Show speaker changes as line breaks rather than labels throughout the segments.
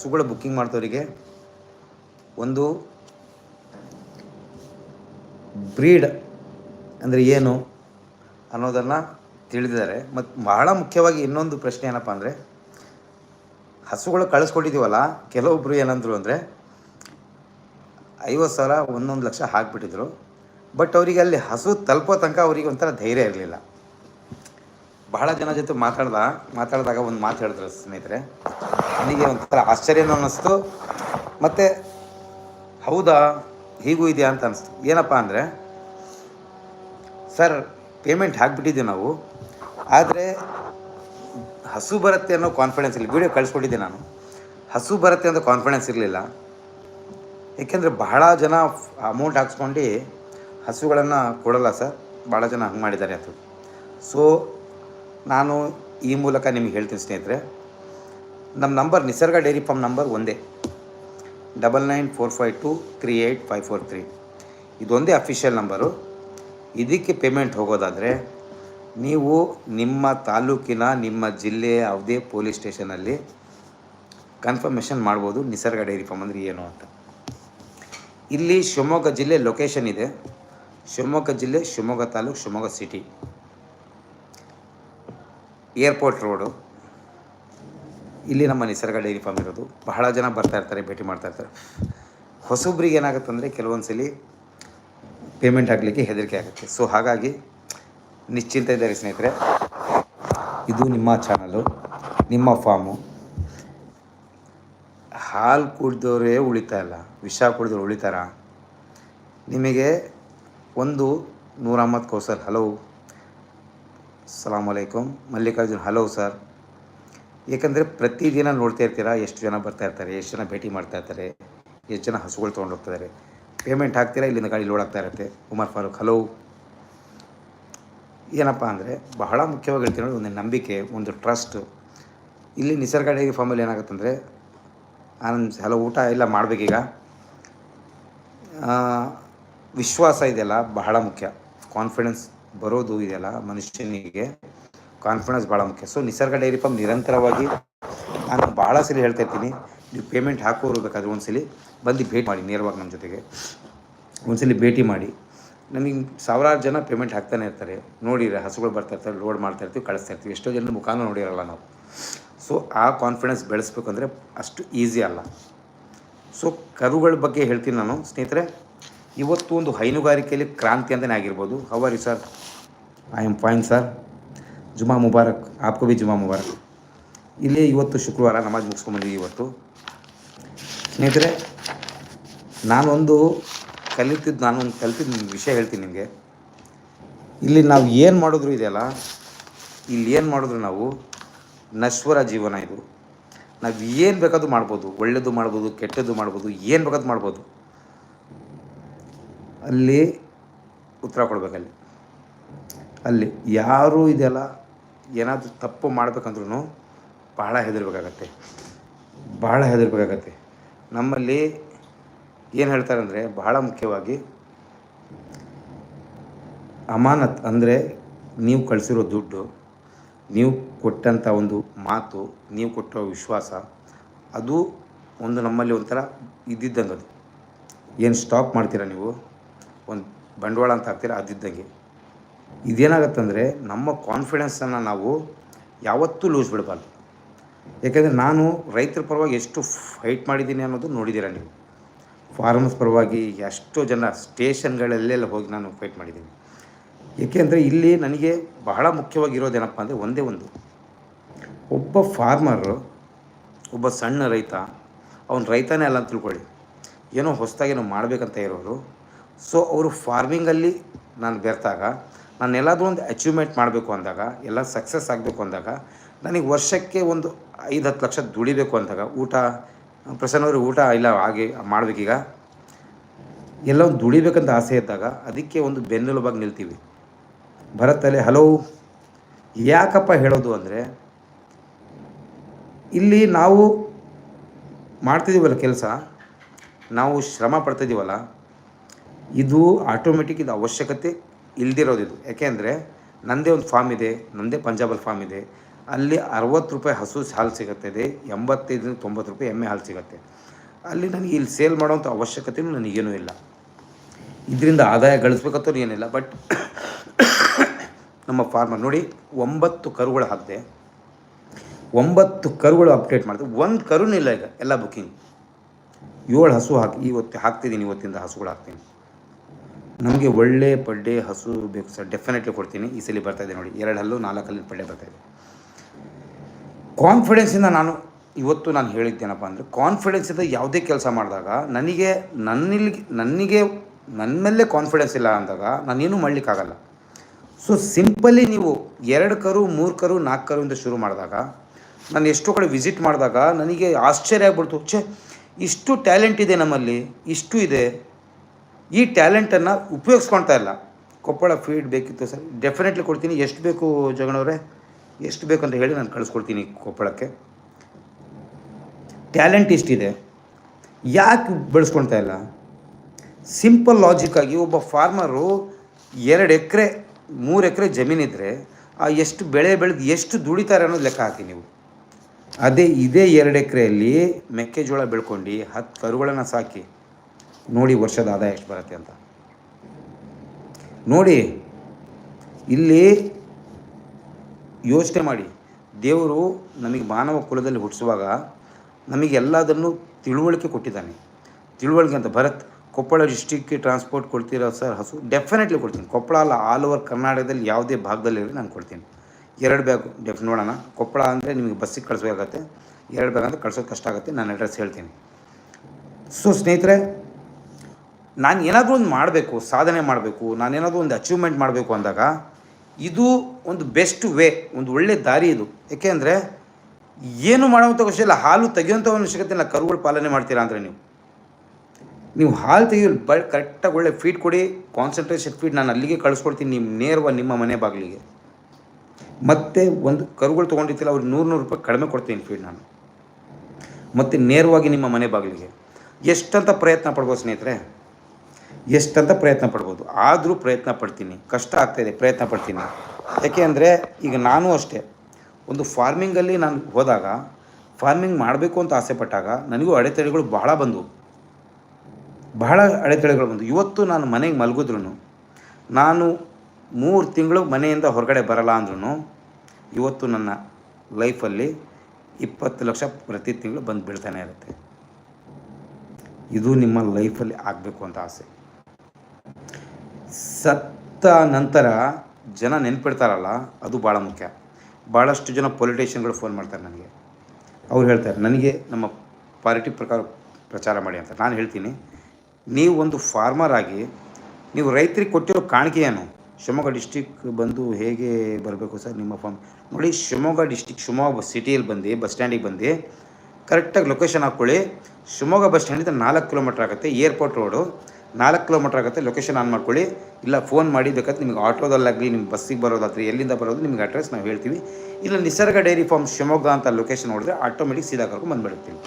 ಹಸುಗಳ ಬುಕ್ಕಿಂಗ್ ಮಾಡ್ತವರಿಗೆ ಒಂದು ಬ್ರೀಡ್ ಅಂದರೆ ಏನು ಅನ್ನೋದನ್ನು ತಿಳಿದಿದ್ದಾರೆ. ಮತ್ತು ಬಹಳ ಮುಖ್ಯವಾಗಿ ಇನ್ನೊಂದು ಪ್ರಶ್ನೆ ಏನಪ್ಪ ಅಂದರೆ, ಹಸುಗಳು ಕಳಿಸ್ಕೊಟ್ಟಿದ್ದೀವಲ್ಲ ಕೆಲವೊಬ್ಬರು ಏನಂದರು ಅಂದರೆ ಐವತ್ತು ಸಾವಿರ ಒಂದೊಂದು ಲಕ್ಷ ಹಾಕಿಬಿಟ್ಟಿದ್ರು. ಬಟ್ ಅವರಿಗೆ ಅಲ್ಲಿ ಹಸು ತಲುಪೋ ತನಕ ಅವರಿಗೆ ಒಂಥರ ಧೈರ್ಯ ಇರಲಿಲ್ಲ. ಬಹಳ ಜನ ಜೊತೆ ಮಾತಾಡ್ದ, ಮಾತಾಡಿದಾಗ ಒಂದು ಮಾತು ಹೇಳಿದ್ರು ಸ್ನೇಹಿತರೆ. ನನಗೆ ಒಂಥರ ಆಶ್ಚರ್ಯನೂ ಅನ್ನಿಸ್ತು ಮತ್ತು, ಹೌದಾ, ಹೀಗೂ ಇದೆಯಾ ಅಂತ ಅನಿಸ್ತು. ಏನಪ್ಪ ಅಂದರೆ, ಸರ್ ಪೇಮೆಂಟ್ ಹಾಕ್ಬಿಟ್ಟಿದ್ದೀವಿ ನಾವು. ಆದರೆ, ಹಸು ಬರುತ್ತೆ ಅನ್ನೋ ಕಾನ್ಫಿಡೆನ್ಸ್ ಇಲ್ಲ. ವಿಡಿಯೋ ಕಳಿಸ್ಕೊಟ್ಟಿದ್ದೆ ನಾನು. ಹಸು ಬರುತ್ತೆ ಅಂತ ಕಾನ್ಫಿಡೆನ್ಸ್ ಇರಲಿಲ್ಲ. ಏಕೆಂದರೆ ಬಹಳ ಜನ ಅಮೌಂಟ್ ಹಾಕ್ಸ್ಕೊಂಡು ಹಸುಗಳನ್ನು ಕೊಡಲ್ಲ ಸರ್. ಭಾಳ ಜನ ಹಂಗೆ ಮಾಡಿದ್ದಾರೆ ಅದು ಸೊ ನಾನು ಈ ಮೂಲಕ ನಿಮಗೆ ಹೇಳ್ತೀನಿ ಸ್ನೇಹಿತರೆ, ನಮ್ಮ number Nisarga dairy farm number ಒಂದೇ. Double nine four five two three eight five four three. ಇದೊಂದೇ ಅಫಿಷಿಯಲ್ ನಂಬರು. ಇದಕ್ಕೆ ಪೇಮೆಂಟ್ ಹೋಗೋದಾದರೆ ನೀವು ನಿಮ್ಮ ತಾಲೂಕಿನ, ನಿಮ್ಮ ಜಿಲ್ಲೆಯ ಯಾವುದೇ ಪೊಲೀಸ್ ಸ್ಟೇಷನಲ್ಲಿ ಕನ್ಫರ್ಮೇಷನ್ ಮಾಡ್ಬೋದು ನಿಸರ್ಗ ಡೈರಿ ಫಾರ್ಮ್ ಅಂದರೆ ಏನು ಅಂತ. ಇಲ್ಲಿ ಶಿವಮೊಗ್ಗ ಜಿಲ್ಲೆ ಲೊಕೇಶನ್ ಇದೆ. ಶಿವಮೊಗ್ಗ ಜಿಲ್ಲೆ Shivamogga taluk Shivamogga city. Airport road. ಇಲ್ಲಿ ನಮ್ಮ ನಿಸರ್ಗ ಡೈರಿ ಫಾರ್ಮ್ ಇರೋದು. ಬಹಳ ಜನ ಬರ್ತಾ ಇರ್ತಾರೆ, ಭೇಟಿ ಮಾಡ್ತಾ ಇರ್ತಾರೆ. ಹೊಸೊಬ್ರಿಗೆ ಏನಾಗುತ್ತೆ ಅಂದರೆ ಕೆಲವೊಂದು ಸಲ ಪೇಮೆಂಟ್ ಆಗಲಿಕ್ಕೆ ಹೆದರಿಕೆ ಆಗುತ್ತೆ. ಸೊ ಹಾಗಾಗಿ ನಿಶ್ಚಿಂತ ಇದ್ದಾರೆ ಸ್ನೇಹಿತರೆ, ಇದು ನಿಮ್ಮ ಚಾನಲು ನಿಮ್ಮ ಫಾರ್ಮು ಹಾಲು ಕುಡಿದವರೇ ಉಳಿತಾ ಇಲ್ಲ. ವಿಷ ಕುಡಿದವ್ರು ಉಳಿತಾರ? ನಿಮಗೆ ಒಂದು ನೂರ ಕೋಸಲ್ ಹಲವು ಹಲೋ ಸಲಾಮ್ ಅಲೈಕುಮ್ ಮಲ್ಲಿಕಾರ್ಜುನ್ ಹಲೋ ಸರ್ ಏಕೆಂದರೆ ಪ್ರತಿದಿನ ನೋಡ್ತಾ ಇರ್ತೀರಾ, ಎಷ್ಟು ಜನ ಬರ್ತಾ ಇರ್ತಾರೆ, ಎಷ್ಟು ಜನ ಭೇಟಿ ಮಾಡ್ತಾ ಇರ್ತಾರೆ, ಎಷ್ಟು ಜನ ಹಸುಗಳು ತೊಗೊಂಡು ಹೋಗ್ತಾರೆ ಪೇಮೆಂಟ್ ಹಾಕ್ತೀರಾ, ಇಲ್ಲಿಂದ ಗಾಡಿ ಲೋಡ್ ಆಗ್ತಾ ಇರುತ್ತೆ? ಉಮರ್ ಫಾರೂಕ್ ಹಲೋ ಏನಪ್ಪ ಅಂದರೆ, ಬಹಳ ಮುಖ್ಯವಾಗಿ ಹೇಳ್ತೀನಿ ನೋಡಿ, ಒಂದು ನಂಬಿಕೆ, ಒಂದು ಟ್ರಸ್ಟ್ ಇಲ್ಲಿ ನಿಸರ್ಗ ಡೈರಿ ಫಾರ್ಮಲ್ಲಿ ಏನಾಗುತ್ತೆ ಅಂದರೆ, ಆನಂದ್ ಹಲೋ ಊಟ ಎಲ್ಲ ಮಾಡಬೇಕೀಗ. ವಿಶ್ವಾಸ ಇದೆಯಲ್ಲ ಬಹಳ ಮುಖ್ಯ. ಕಾನ್ಫಿಡೆನ್ಸ್ ಬರೋದು ಇದೆಯಲ್ಲ ಮನುಷ್ಯನಿಗೆ ಕಾನ್ಫಿಡೆನ್ಸ್ ಭಾಳ ಮುಖ್ಯ. ಸೊ ನಿಸರ್ಗ ಡೈರಿ ಫಾರ್ಮ್ ನಿರಂತರವಾಗಿ ನಾನು ಭಾಳ ಸಲ ಹೇಳ್ತಾ ಇರ್ತೀನಿ. ನೀವು ಪೇಮೆಂಟ್ ಹಾಕೋರು ಬೇಕಾದ್ರೆ ಒಂದ್ಸಲಿ ಸಲ ಬಂದು ಭೇಟಿ ಮಾಡಿ ನೇರವಾಗಿ ನಮ್ಮ ಜೊತೆಗೆ. ಒಂದ್ಸಲಿ ಭೇಟಿ ಮಾಡಿ. ನಮಗೆ ಸಾವಿರಾರು ಜನ ಪೇಮೆಂಟ್ ಹಾಕ್ತಾನೆ ಇರ್ತಾರೆ. ನೋಡಿರ ಹಸುಗಳು ಬರ್ತಾ ಇರ್ತಾರೆ ಲೋಡ್ ಮಾಡ್ತಾ ಇರ್ತೀವಿ, ಕಳಿಸ್ತಾ ಇರ್ತೀವಿ. ಎಷ್ಟೋ ಜನ ಮುಖಾನೂ ನೋಡಿರಲ್ಲ ನಾವು. ಸೊ ಆ ಕಾನ್ಫಿಡೆನ್ಸ್ ಬೆಳೆಸ್ಬೇಕಂದ್ರೆ ಅಷ್ಟು ಈಸಿ ಅಲ್ಲ. ಸೊ ಕರುಗಳ ಬಗ್ಗೆ ಹೇಳ್ತೀನಿ ನಾನು. ಸ್ನೇಹಿತರೆ ಇವತ್ತು ಒಂದು ಹೈನುಗಾರಿಕೆಯಲ್ಲಿ ಕ್ರಾಂತಿ ಅಂತಲೇ ಆಗಿರ್ಬೋದು. How are you sir I am fine sir ಜುಮಾ ಮುಬಾರಕ್ ಆಪ್ಕೋ ಬಿ ಜುಮಾ ಮುಬಾರಕ್. ಇಲ್ಲಿ ಇವತ್ತು ಶುಕ್ರವಾರ ನಮಾಜ್ ಮುಗಿಸ್ಕೊಂಬಂದಿದ್ದೀವಿ ಇವತ್ತು. ಸ್ನೇಹಿತರೆ, ನಾನೊಂದು ಕಲಿತಿದ್ದು, ನಾನೊಂದು ಕಲಿತಿದ್ದ ವಿಷಯ ಹೇಳ್ತೀನಿ ನಿಮಗೆ. ಇಲ್ಲಿ ನಾವು ಏನು ಮಾಡಿದ್ರು ಇದೆಯಲ್ಲ ಇಲ್ಲಿ ಏನು ಮಾಡಿದ್ರು ನಾವು, ನಶ್ವರ ಜೀವನ ಇದು. ನಾವು ಏನು ಬೇಕಾದ್ರೂ ಮಾಡ್ಬೋದು. ಒಳ್ಳೆಯದು ಮಾಡ್ಬೋದು, ಕೆಟ್ಟದ್ದು ಮಾಡ್ಬೋದು, ಏನು ಬೇಕಾದ್ರೂ ಮಾಡ್ಬೋದು. ಅಲ್ಲಿ ಉತ್ತರ ಕೊಡಬೇಕಲ್ಲಿ ಅಲ್ಲಿ. ಯಾರು ಇದೆಲ್ಲ ಏನಾದರೂ ತಪ್ಪು ಮಾಡಬೇಕಂದ್ರೂ ಬಹಳ ಹೆದರ್ಬೇಕಾಗತ್ತೆ. ಬಹಳ ಹೆದರ್ಬೇಕಾಗತ್ತೆ. ನಮ್ಮಲ್ಲಿ ಏನು ಹೇಳ್ತಾರೆ ಅಂದರೆ ಬಹಳ ಮುಖ್ಯವಾಗಿ ಅಮಾನತ್ ಅಂದರೆ ನೀವು ಕಳಿಸಿರೋ ದುಡ್ಡು, ನೀವು ಕೊಟ್ಟಂಥ ಒಂದು ಮಾತು, ನೀವು ಕೊಟ್ಟಿರೋ ವಿಶ್ವಾಸ, ಅದು ಒಂದು ನಮ್ಮಲ್ಲಿ ಒಂಥರ ಇದ್ದಿದ್ದಂಗೆ ಅದು ಏನು ಸ್ಟಾಪ್ ಮಾಡ್ತೀರಾ ನೀವು? ಒಂದು ಬಂಡವಾಳ ಅಂತ ಹಾಕ್ತೀರ ಅದಿದ್ದಂಗೆ. ಇದೇನಾಗತ್ತಂದರೆ ನಮ್ಮ ಕಾನ್ಫಿಡೆನ್ಸನ್ನು ನಾವು ಯಾವತ್ತೂ ಲೂಸ್ ಬಿಡಬಾರ್ದು. ಯಾಕೆಂದರೆ ನಾನು ರೈತರ ಪರವಾಗಿ ಎಷ್ಟು ಫೈಟ್ ಮಾಡಿದ್ದೀನಿ ಅನ್ನೋದು ನೋಡಿದ್ದೀರ ನೀವು. ಫಾರ್ಮರ್ಸ್ ಪರವಾಗಿ ಎಷ್ಟೋ ಜನ ಸ್ಟೇಷನ್ಗಳಲ್ಲೆಲ್ಲ ಹೋಗಿ ನಾನು ಫೈಟ್ ಮಾಡಿದ್ದೀನಿ. ಏಕೆಂದರೆ ಇಲ್ಲಿ ನನಗೆ ಬಹಳ ಮುಖ್ಯವಾಗಿರೋದೇನಪ್ಪ ಅಂದರೆ ಒಂದೇ ಒಂದು. ಒಬ್ಬ ಫಾರ್ಮರು ಒಬ್ಬ ಸಣ್ಣ ರೈತ, ಅವನು ರೈತನೇ ಅಲ್ಲ ಅಂತ ತಿಳ್ಕೊಳ್ಳಿ. ಏನೋ ಹೊಸದಾಗೇನೋ ಮಾಡಬೇಕಂತ ಇರೋರು ಸೊ ಅವರು ಫಾರ್ಮಿಂಗಲ್ಲಿ ನಾನು ಬೆರ್ತಾಗ, ನಾನು ಎಲ್ಲಾದರೂ ಒಂದು ಅಚೀವ್ಮೆಂಟ್ ಮಾಡಬೇಕು ಅಂದಾಗ, ಎಲ್ಲ ಸಕ್ಸಸ್ ಆಗಬೇಕು ಅಂದಾಗ, ನನಗೆ ವರ್ಷಕ್ಕೆ ಒಂದು ಐದು ಹತ್ತು ಲಕ್ಷ ದುಡಿಬೇಕು ಅಂದಾಗ, ಊಟ ಪ್ರಸನ್ನವ್ರಿಗೆ ಊಟ ಇಲ್ಲ ಹಾಗೆ ಮಾಡಬೇಕೀಗ ಎಲ್ಲ ಒಂದು ದುಡಿಬೇಕಂತ ಆಸೆ ಇದ್ದಾಗ ಅದಕ್ಕೆ ಒಂದು ಬೆನ್ನೆಲುಬಾಗಿ ನಿಲ್ತೀವಿ. ಭರತಲ್ಲಿ ಹಲೋ, ಯಾಕಪ್ಪ ಹೇಳೋದು ಅಂದರೆ, ಇಲ್ಲಿ ನಾವು ಮಾಡ್ತಿದ್ದೀವಲ್ಲ ಕೆಲಸ, ನಾವು ಶ್ರಮ ಪಡ್ತಿದ್ದೀವಲ್ಲ ಇದು ಆಟೋಮೆಟಿಕ್ ಇದು ಅವಶ್ಯಕತೆ ಇಲ್ದಿರೋದು ಇದು. ಯಾಕೆಂದರೆ ನನ್ನದೇ ಒಂದು ಫಾರ್ಮ್ ಇದೆ ನನ್ನದೇ ಪಂಜಾಬಲ್ಲಿ ಫಾರ್ಮ್ ಇದೆ. ಅಲ್ಲಿ ಅರವತ್ತು ರೂಪಾಯಿ ಹಸು ಹಾಲು ಸಿಗುತ್ತದೆ ಎಂಬತ್ತೈದರಿಂದ ತೊಂಬತ್ತು ರೂಪಾಯಿ ಎಮ್ಮೆ ಹಾಲು ಸಿಗುತ್ತೆ. ಅಲ್ಲಿ ನನಗೆ ಇಲ್ಲಿ ಸೇಲ್ ಮಾಡೋವಂಥ ಅವಶ್ಯಕತೆಯೂ ನನಗೇನೂ ಇಲ್ಲ. ಇದರಿಂದ ಆದಾಯ ಗಳಿಸ್ಬೇಕಂತೂ ಏನಿಲ್ಲ ಬಟ್ ನಮ್ಮ ಫಾರ್ಮರ್ ನೋಡಿ ಒಂಬತ್ತು ಕರುಗಳು ಹಾಕಿದೆ. ಒಂಬತ್ತು ಕರುಗಳು ಅಪ್ಡೇಟ್ ಮಾಡಿದೆ. ಒಂದು ಕರುನೂ ಇಲ್ಲ ಈಗ, ಎಲ್ಲ ಬುಕ್ಕಿಂಗ್ ಏಳು ಹಸು ಹಾಕಿ, ಇವತ್ತು ಹಾಕ್ತಿದ್ದೀನಿ, ಇವತ್ತಿಂದ ಹಸುಗಳು ಹಾಕ್ತೀನಿ. ನಮಗೆ ಒಳ್ಳೆ ಪಡ್ಡೆ ಹಸು ಬೇಕು ಸರ್. ಡೆಫಿನೆಟ್ಲಿ ಕೊಡ್ತೀನಿ. ಈ ಸಲ ಬರ್ತಾ ಇದೆ ನೋಡಿ. ಎರಡು ಹಲ್ಲು ನಾಲ್ಕು ಹಲ್ಲಿನ ಪಡ್ಡೆ ಬರ್ತಾ ಇದೆ. ಕಾನ್ಫಿಡೆನ್ಸಿಂದ ನಾನು ಇವತ್ತು ನಾನು ಹೇಳಿದ್ದೇನಪ್ಪ ಅಂದರೆ ಕಾನ್ಫಿಡೆನ್ಸಿಂದ ಯಾವುದೇ ಕೆಲಸ ಮಾಡಿದಾಗ ನನಗೆ ನನ್ನಲ್ಲಿ ನನಗೆ ನನ್ನ ಮೇಲೆ ಕಾನ್ಫಿಡೆನ್ಸ್ ಇಲ್ಲ ಅಂದಾಗ ನಾನೇನು ಮಾಡಲಿಕ್ಕಾಗಲ್ಲ. ಸೊ ಸಿಂಪಲಿ ನೀವು ಎರಡು ಕರು, ಮೂರು ಕರು, ನಾಲ್ಕು ಕರುವಿಂದ ಶುರು ಮಾಡಿದಾಗ, ನಾನು ಎಷ್ಟೋ ಕಡೆ ವಿಸಿಟ್ ಮಾಡಿದಾಗ ನನಗೆ ಆಶ್ಚರ್ಯ ಆಗ್ಬಿಡ್ತು. ಛೇ, ಇಷ್ಟು ಟ್ಯಾಲೆಂಟ್ ಇದೆ ನಮ್ಮಲ್ಲಿ, ಇಷ್ಟು ಇದೆ. ಈ ಟ್ಯಾಲೆಂಟನ್ನು ಉಪಯೋಗಿಸ್ಕೊಳ್ತಾ ಇಲ್ಲ. ಕೊಪ್ಪಳ ಫೀಡ್ ಬೇಕಿತ್ತು ಸರ್. ಡೆಫಿನೆಟ್ಲಿ ಕೊಡ್ತೀನಿ. ಎಷ್ಟು ಬೇಕು ಜಗಣವ್ರೆ ಎಷ್ಟು ಬೇಕು ಅಂತ ಹೇಳಿ ನಾನು ಕಳಿಸ್ಕೊಡ್ತೀನಿ ಕೊಪ್ಪಳಕ್ಕೆ. ಟ್ಯಾಲೆಂಟ್ ಇಷ್ಟಿದೆ. ಯಾಕೆ ಬೆಳೆಸ್ಕೊಳ್ತಾ ಇಲ್ಲ? ಸಿಂಪಲ್ ಲಾಜಿಕ್ಕಾಗಿ ಒಬ್ಬ ಫಾರ್ಮರು ಎರಡು ಎಕರೆ, ಮೂರು ಎಕರೆ ಜಮೀನಿದ್ರೆ ಆ ಎಷ್ಟು ಬೆಳೆ ಬೆಳೆದು ಎಷ್ಟು ದುಡಿತಾರೆ ಅನ್ನೋದು ಲೆಕ್ಕ ಹಾಕಿ ನೀವು. ಅದೇ ಇದೇ ಎರಡು ಎಕರೆಯಲ್ಲಿ ಮೆಕ್ಕೆಜೋಳ ಬೆಳ್ಕೊಂಡು ಹತ್ತು ಕರುಗಳನ್ನು ಸಾಕಿ. ನೋಡಿ ವರ್ಷದ ಆದಾಯ ಎಷ್ಟು ಬರುತ್ತೆ ಅಂತ. ನೋಡಿ, ಇಲ್ಲಿ ಯೋಚನೆ ಮಾಡಿ. ದೇವರು ನಮಗೆ ಮಾನವ ಕುಲದಲ್ಲಿ ಹುಟ್ಟಿಸುವಾಗ ನಮಗೆಲ್ಲದನ್ನು ತಿಳುವಳಿಕೆ ಕೊಟ್ಟಿದ್ದಾನೆ. ತಿಳುವಳಿಕೆ ಅಂತ ಭರತ್, ಕೊಪ್ಪಳ ಡಿಸ್ಟಿಕ್ಗೆ ಟ್ರಾನ್ಸ್ಪೋರ್ಟ್ ಕೊಡ್ತೀರಾ ಸರ್? ಹಸು ಡೆಫಿನೆಟ್ಲಿ ಕೊಡ್ತೀನಿ. ಕೊಪ್ಪಳ ಅಲ್ಲ ಆಲ್ ಓವರ್ ಕರ್ನಾಟಕದಲ್ಲಿ ಯಾವುದೇ ಭಾಗದಲ್ಲಿ ನಾನು ಕೊಡ್ತೀನಿ. ಎರಡು ಬ್ಯಾಗು ಡೆಫ್ ನೋಡೋಣ. ಕೊಪ್ಪಳ ಅಂದರೆ ನಿಮಗೆ ಬಸ್ಸಿಗೆ ಕಳಿಸ್ಬೇಕಾಗತ್ತೆ. ಎರಡು ಬ್ಯಾಗ್ ಅಂದರೆ ಕಳ್ಸೋದು ಕಷ್ಟ ಆಗುತ್ತೆ. ನಾನು ಅಡ್ರೆಸ್ ಹೇಳ್ತೀನಿ. ಸೊ ಸ್ನೇಹಿತರೆ ನಾನು ಏನಾದರೂ ಒಂದು ಮಾಡಬೇಕು, ಸಾಧನೆ ಮಾಡಬೇಕು ನಾನೇನಾದರೂ ಒಂದು ಅಚೀವ್ಮೆಂಟ್ ಮಾಡಬೇಕು ಅಂದಾಗ ಇದು ಒಂದು ಬೆಸ್ಟ್ ವೇ ಒಂದು ಒಳ್ಳೆ ದಾರಿ ಇದು. ಏಕೆಂದರೆ ಏನು ಮಾಡುವಂಥ ವಿಷಯ ಇಲ್ಲ, ಹಾಲು ತೆಗೆಯುವಂಥ ಅವಶ್ಯಕತೆ ಇಲ್ಲ, ಕರುಗಳು ಪಾಲನೆ ಮಾಡ್ತೀರಾ ಅಂದರೆ ನೀವು. ನೀವು ಹಾಲು ತೆಗೆಯಲು ಬ ಕರೆಕ್ಟಾಗಿ ಒಳ್ಳೆ ಫೀಡ್ ಕೊಡಿ ಕಾನ್ಸಂಟ್ರೇಷನ್ ಫೀಡ್ ನಾನು ಅಲ್ಲಿಗೆ ಕಳಿಸ್ಕೊಡ್ತೀನಿ ನಿಮ್ಮ ನೇರವಾಗಿ ನಿಮ್ಮ ಮನೆ ಬಾಗಿಲಿಗೆ. ಮತ್ತು ಒಂದು ಕರುಗಳು ತೊಗೊಂಡಿರ್ತಿಲ್ಲ ಅವ್ರಿಗೆ ನೂರು ನೂರು ರೂಪಾಯಿ ಕಡಿಮೆ ಕೊಡ್ತೀನಿ ಫೀಡ್ ನಾನು. ಮತ್ತು ನೇರವಾಗಿ ನಿಮ್ಮ ಮನೆ ಬಾಗಿಲಿಗೆ. ಎಷ್ಟಂತ ಪ್ರಯತ್ನ ಪಡ್ಬೋದು ಸ್ನೇಹಿತರೆ? ಎಷ್ಟಂತ ಪ್ರಯತ್ನ ಪಡ್ಬೋದು. ಆದರೂ ಪ್ರಯತ್ನ ಪಡ್ತೀನಿ. ಕಷ್ಟ ಆಗ್ತಾಯಿದೆ ಪ್ರಯತ್ನ ಪಡ್ತೀನಿ. ಯಾಕೆ ಅಂದರೆ ಈಗ ನಾನು ಅಷ್ಟೇ. ಒಂದು ಫಾರ್ಮಿಂಗಲ್ಲಿ ನಾನು ಹೋದಾಗ ಫಾರ್ಮಿಂಗ್ ಮಾಡಬೇಕು ಅಂತ ಆಸೆ ಪಟ್ಟಾಗ ನನಗೂ ಅಡೆತಡೆಗಳು ಬಹಳ ಬಂದವು. ಬಹಳ ಅಡೆತಡೆಗಳು ಬಂದು ಇವತ್ತು ನಾನು ಮನೆಗೆ ಮಲಗಿದ್ರು ನಾನು ಮೂರು ತಿಂಗಳು ಮನೆಯಿಂದ ಹೊರಗಡೆ ಬರಲ್ಲ ಅಂದ್ರೂ ಇವತ್ತು ನನ್ನ ಲೈಫಲ್ಲಿ ಇಪ್ಪತ್ತು ಲಕ್ಷ ಪ್ರತಿ ತಿಂಗಳು ಬಂದು ಬೀಳ್ತಾನೆ ಇರುತ್ತೆ. ಇದು ನಿಮ್ಮ ಲೈಫಲ್ಲಿ ಆಗಬೇಕು ಅಂತ ಆಸೆ. ಸತ್ತ ನಂತರ ಜನ ನೆನ್ಪಿಡ್ತಾರಲ್ಲ, ಅದು ಭಾಳ ಮುಖ್ಯ. ಭಾಳಷ್ಟು ಜನ ಪೊಲಿಟಿಷಿಯನ್ಗಳು ಫೋನ್ ಮಾಡ್ತಾರೆ ನನಗೆ. ಅವ್ರು ಹೇಳ್ತಾರೆ, ನನಗೆ ನಮ್ಮ ಪಾರ್ಟಿ ಪ್ರಕಾರ ಪ್ರಚಾರ ಮಾಡಿ ಅಂತ. ನಾನು ಹೇಳ್ತೀನಿ, ನೀವು ಒಂದು ಫಾರ್ಮರ್ ಆಗಿ, ನೀವು ರೈತರಿಗೆ ಕೊಟ್ಟಿರೋ ಕಾಣಿಕೆ ಏನು ಶಿವಮೊಗ್ಗ ಡಿಸ್ಟಿಕ್ ಬಂದು ಹೇಗೆ ಬರಬೇಕು ಸರ್ ನಿಮ್ಮ ಫಾರ್ಮ್ ನೋಡಿ, ಶಿವಮೊಗ್ಗ ಡಿಸ್ಟಿಕ್ ಶಿವಮೊಗ್ಗ ಸಿಟಿಯಲ್ಲಿ ಬಂದು ಬಸ್ ಸ್ಟ್ಯಾಂಡಿಗೆ ಬಂದು ಕರೆಕ್ಟಾಗಿ ಲೊಕೇಶನ್ ಹಾಕ್ಕೊಳ್ಳಿ. ಶಿವಮೊಗ್ಗ ಬಸ್ ಸ್ಟ್ಯಾಂಡಿಂದ ನಾಲ್ಕು ಕಿಲೋಮೀಟ್ರ್ ಆಗುತ್ತೆ, ಏರ್ಪೋರ್ಟ್ ರೋಡು ನಾಲ್ಕು ಕಿಲೋಮೀಟ್ರ್ ಆಗುತ್ತೆ ಲೊಕೇಶನ್ ಆನ್ ಮಾಡ್ಕೊಳ್ಳಿ. ಇಲ್ಲ ಫೋನ್ ಮಾಡಿ, ಬೇಕಾದ್ರೆ ನಿಮ್ಗೆ ಆಟೋದಲ್ಲಾಗಲಿ ನಿಮ್ಮ ಬಸ್ಸಿಗೆ ಬರೋದಾದ್ರೆ ಎಲ್ಲಿಂದ ಬರೋದು, ನಿಮ್ಗೆ ಅಡ್ರೆಸ್ ನಾವು ಹೇಳ್ತೀವಿ. ಇಲ್ಲ, ನಿಸರ್ಗ ಡೈರಿ ಫಾರ್ಮ್ ಶಿವಮೊಗ್ಗ ಅಂತ ಲೊಕೇಶನ್ ನೋಡಿದ್ರೆ ಆಟೋಮೆಟಿಕ್ ಸೀದಾ ಕರ್ಕೊಂಡು ಬಂದುಬಿಡ್ತೀನಿ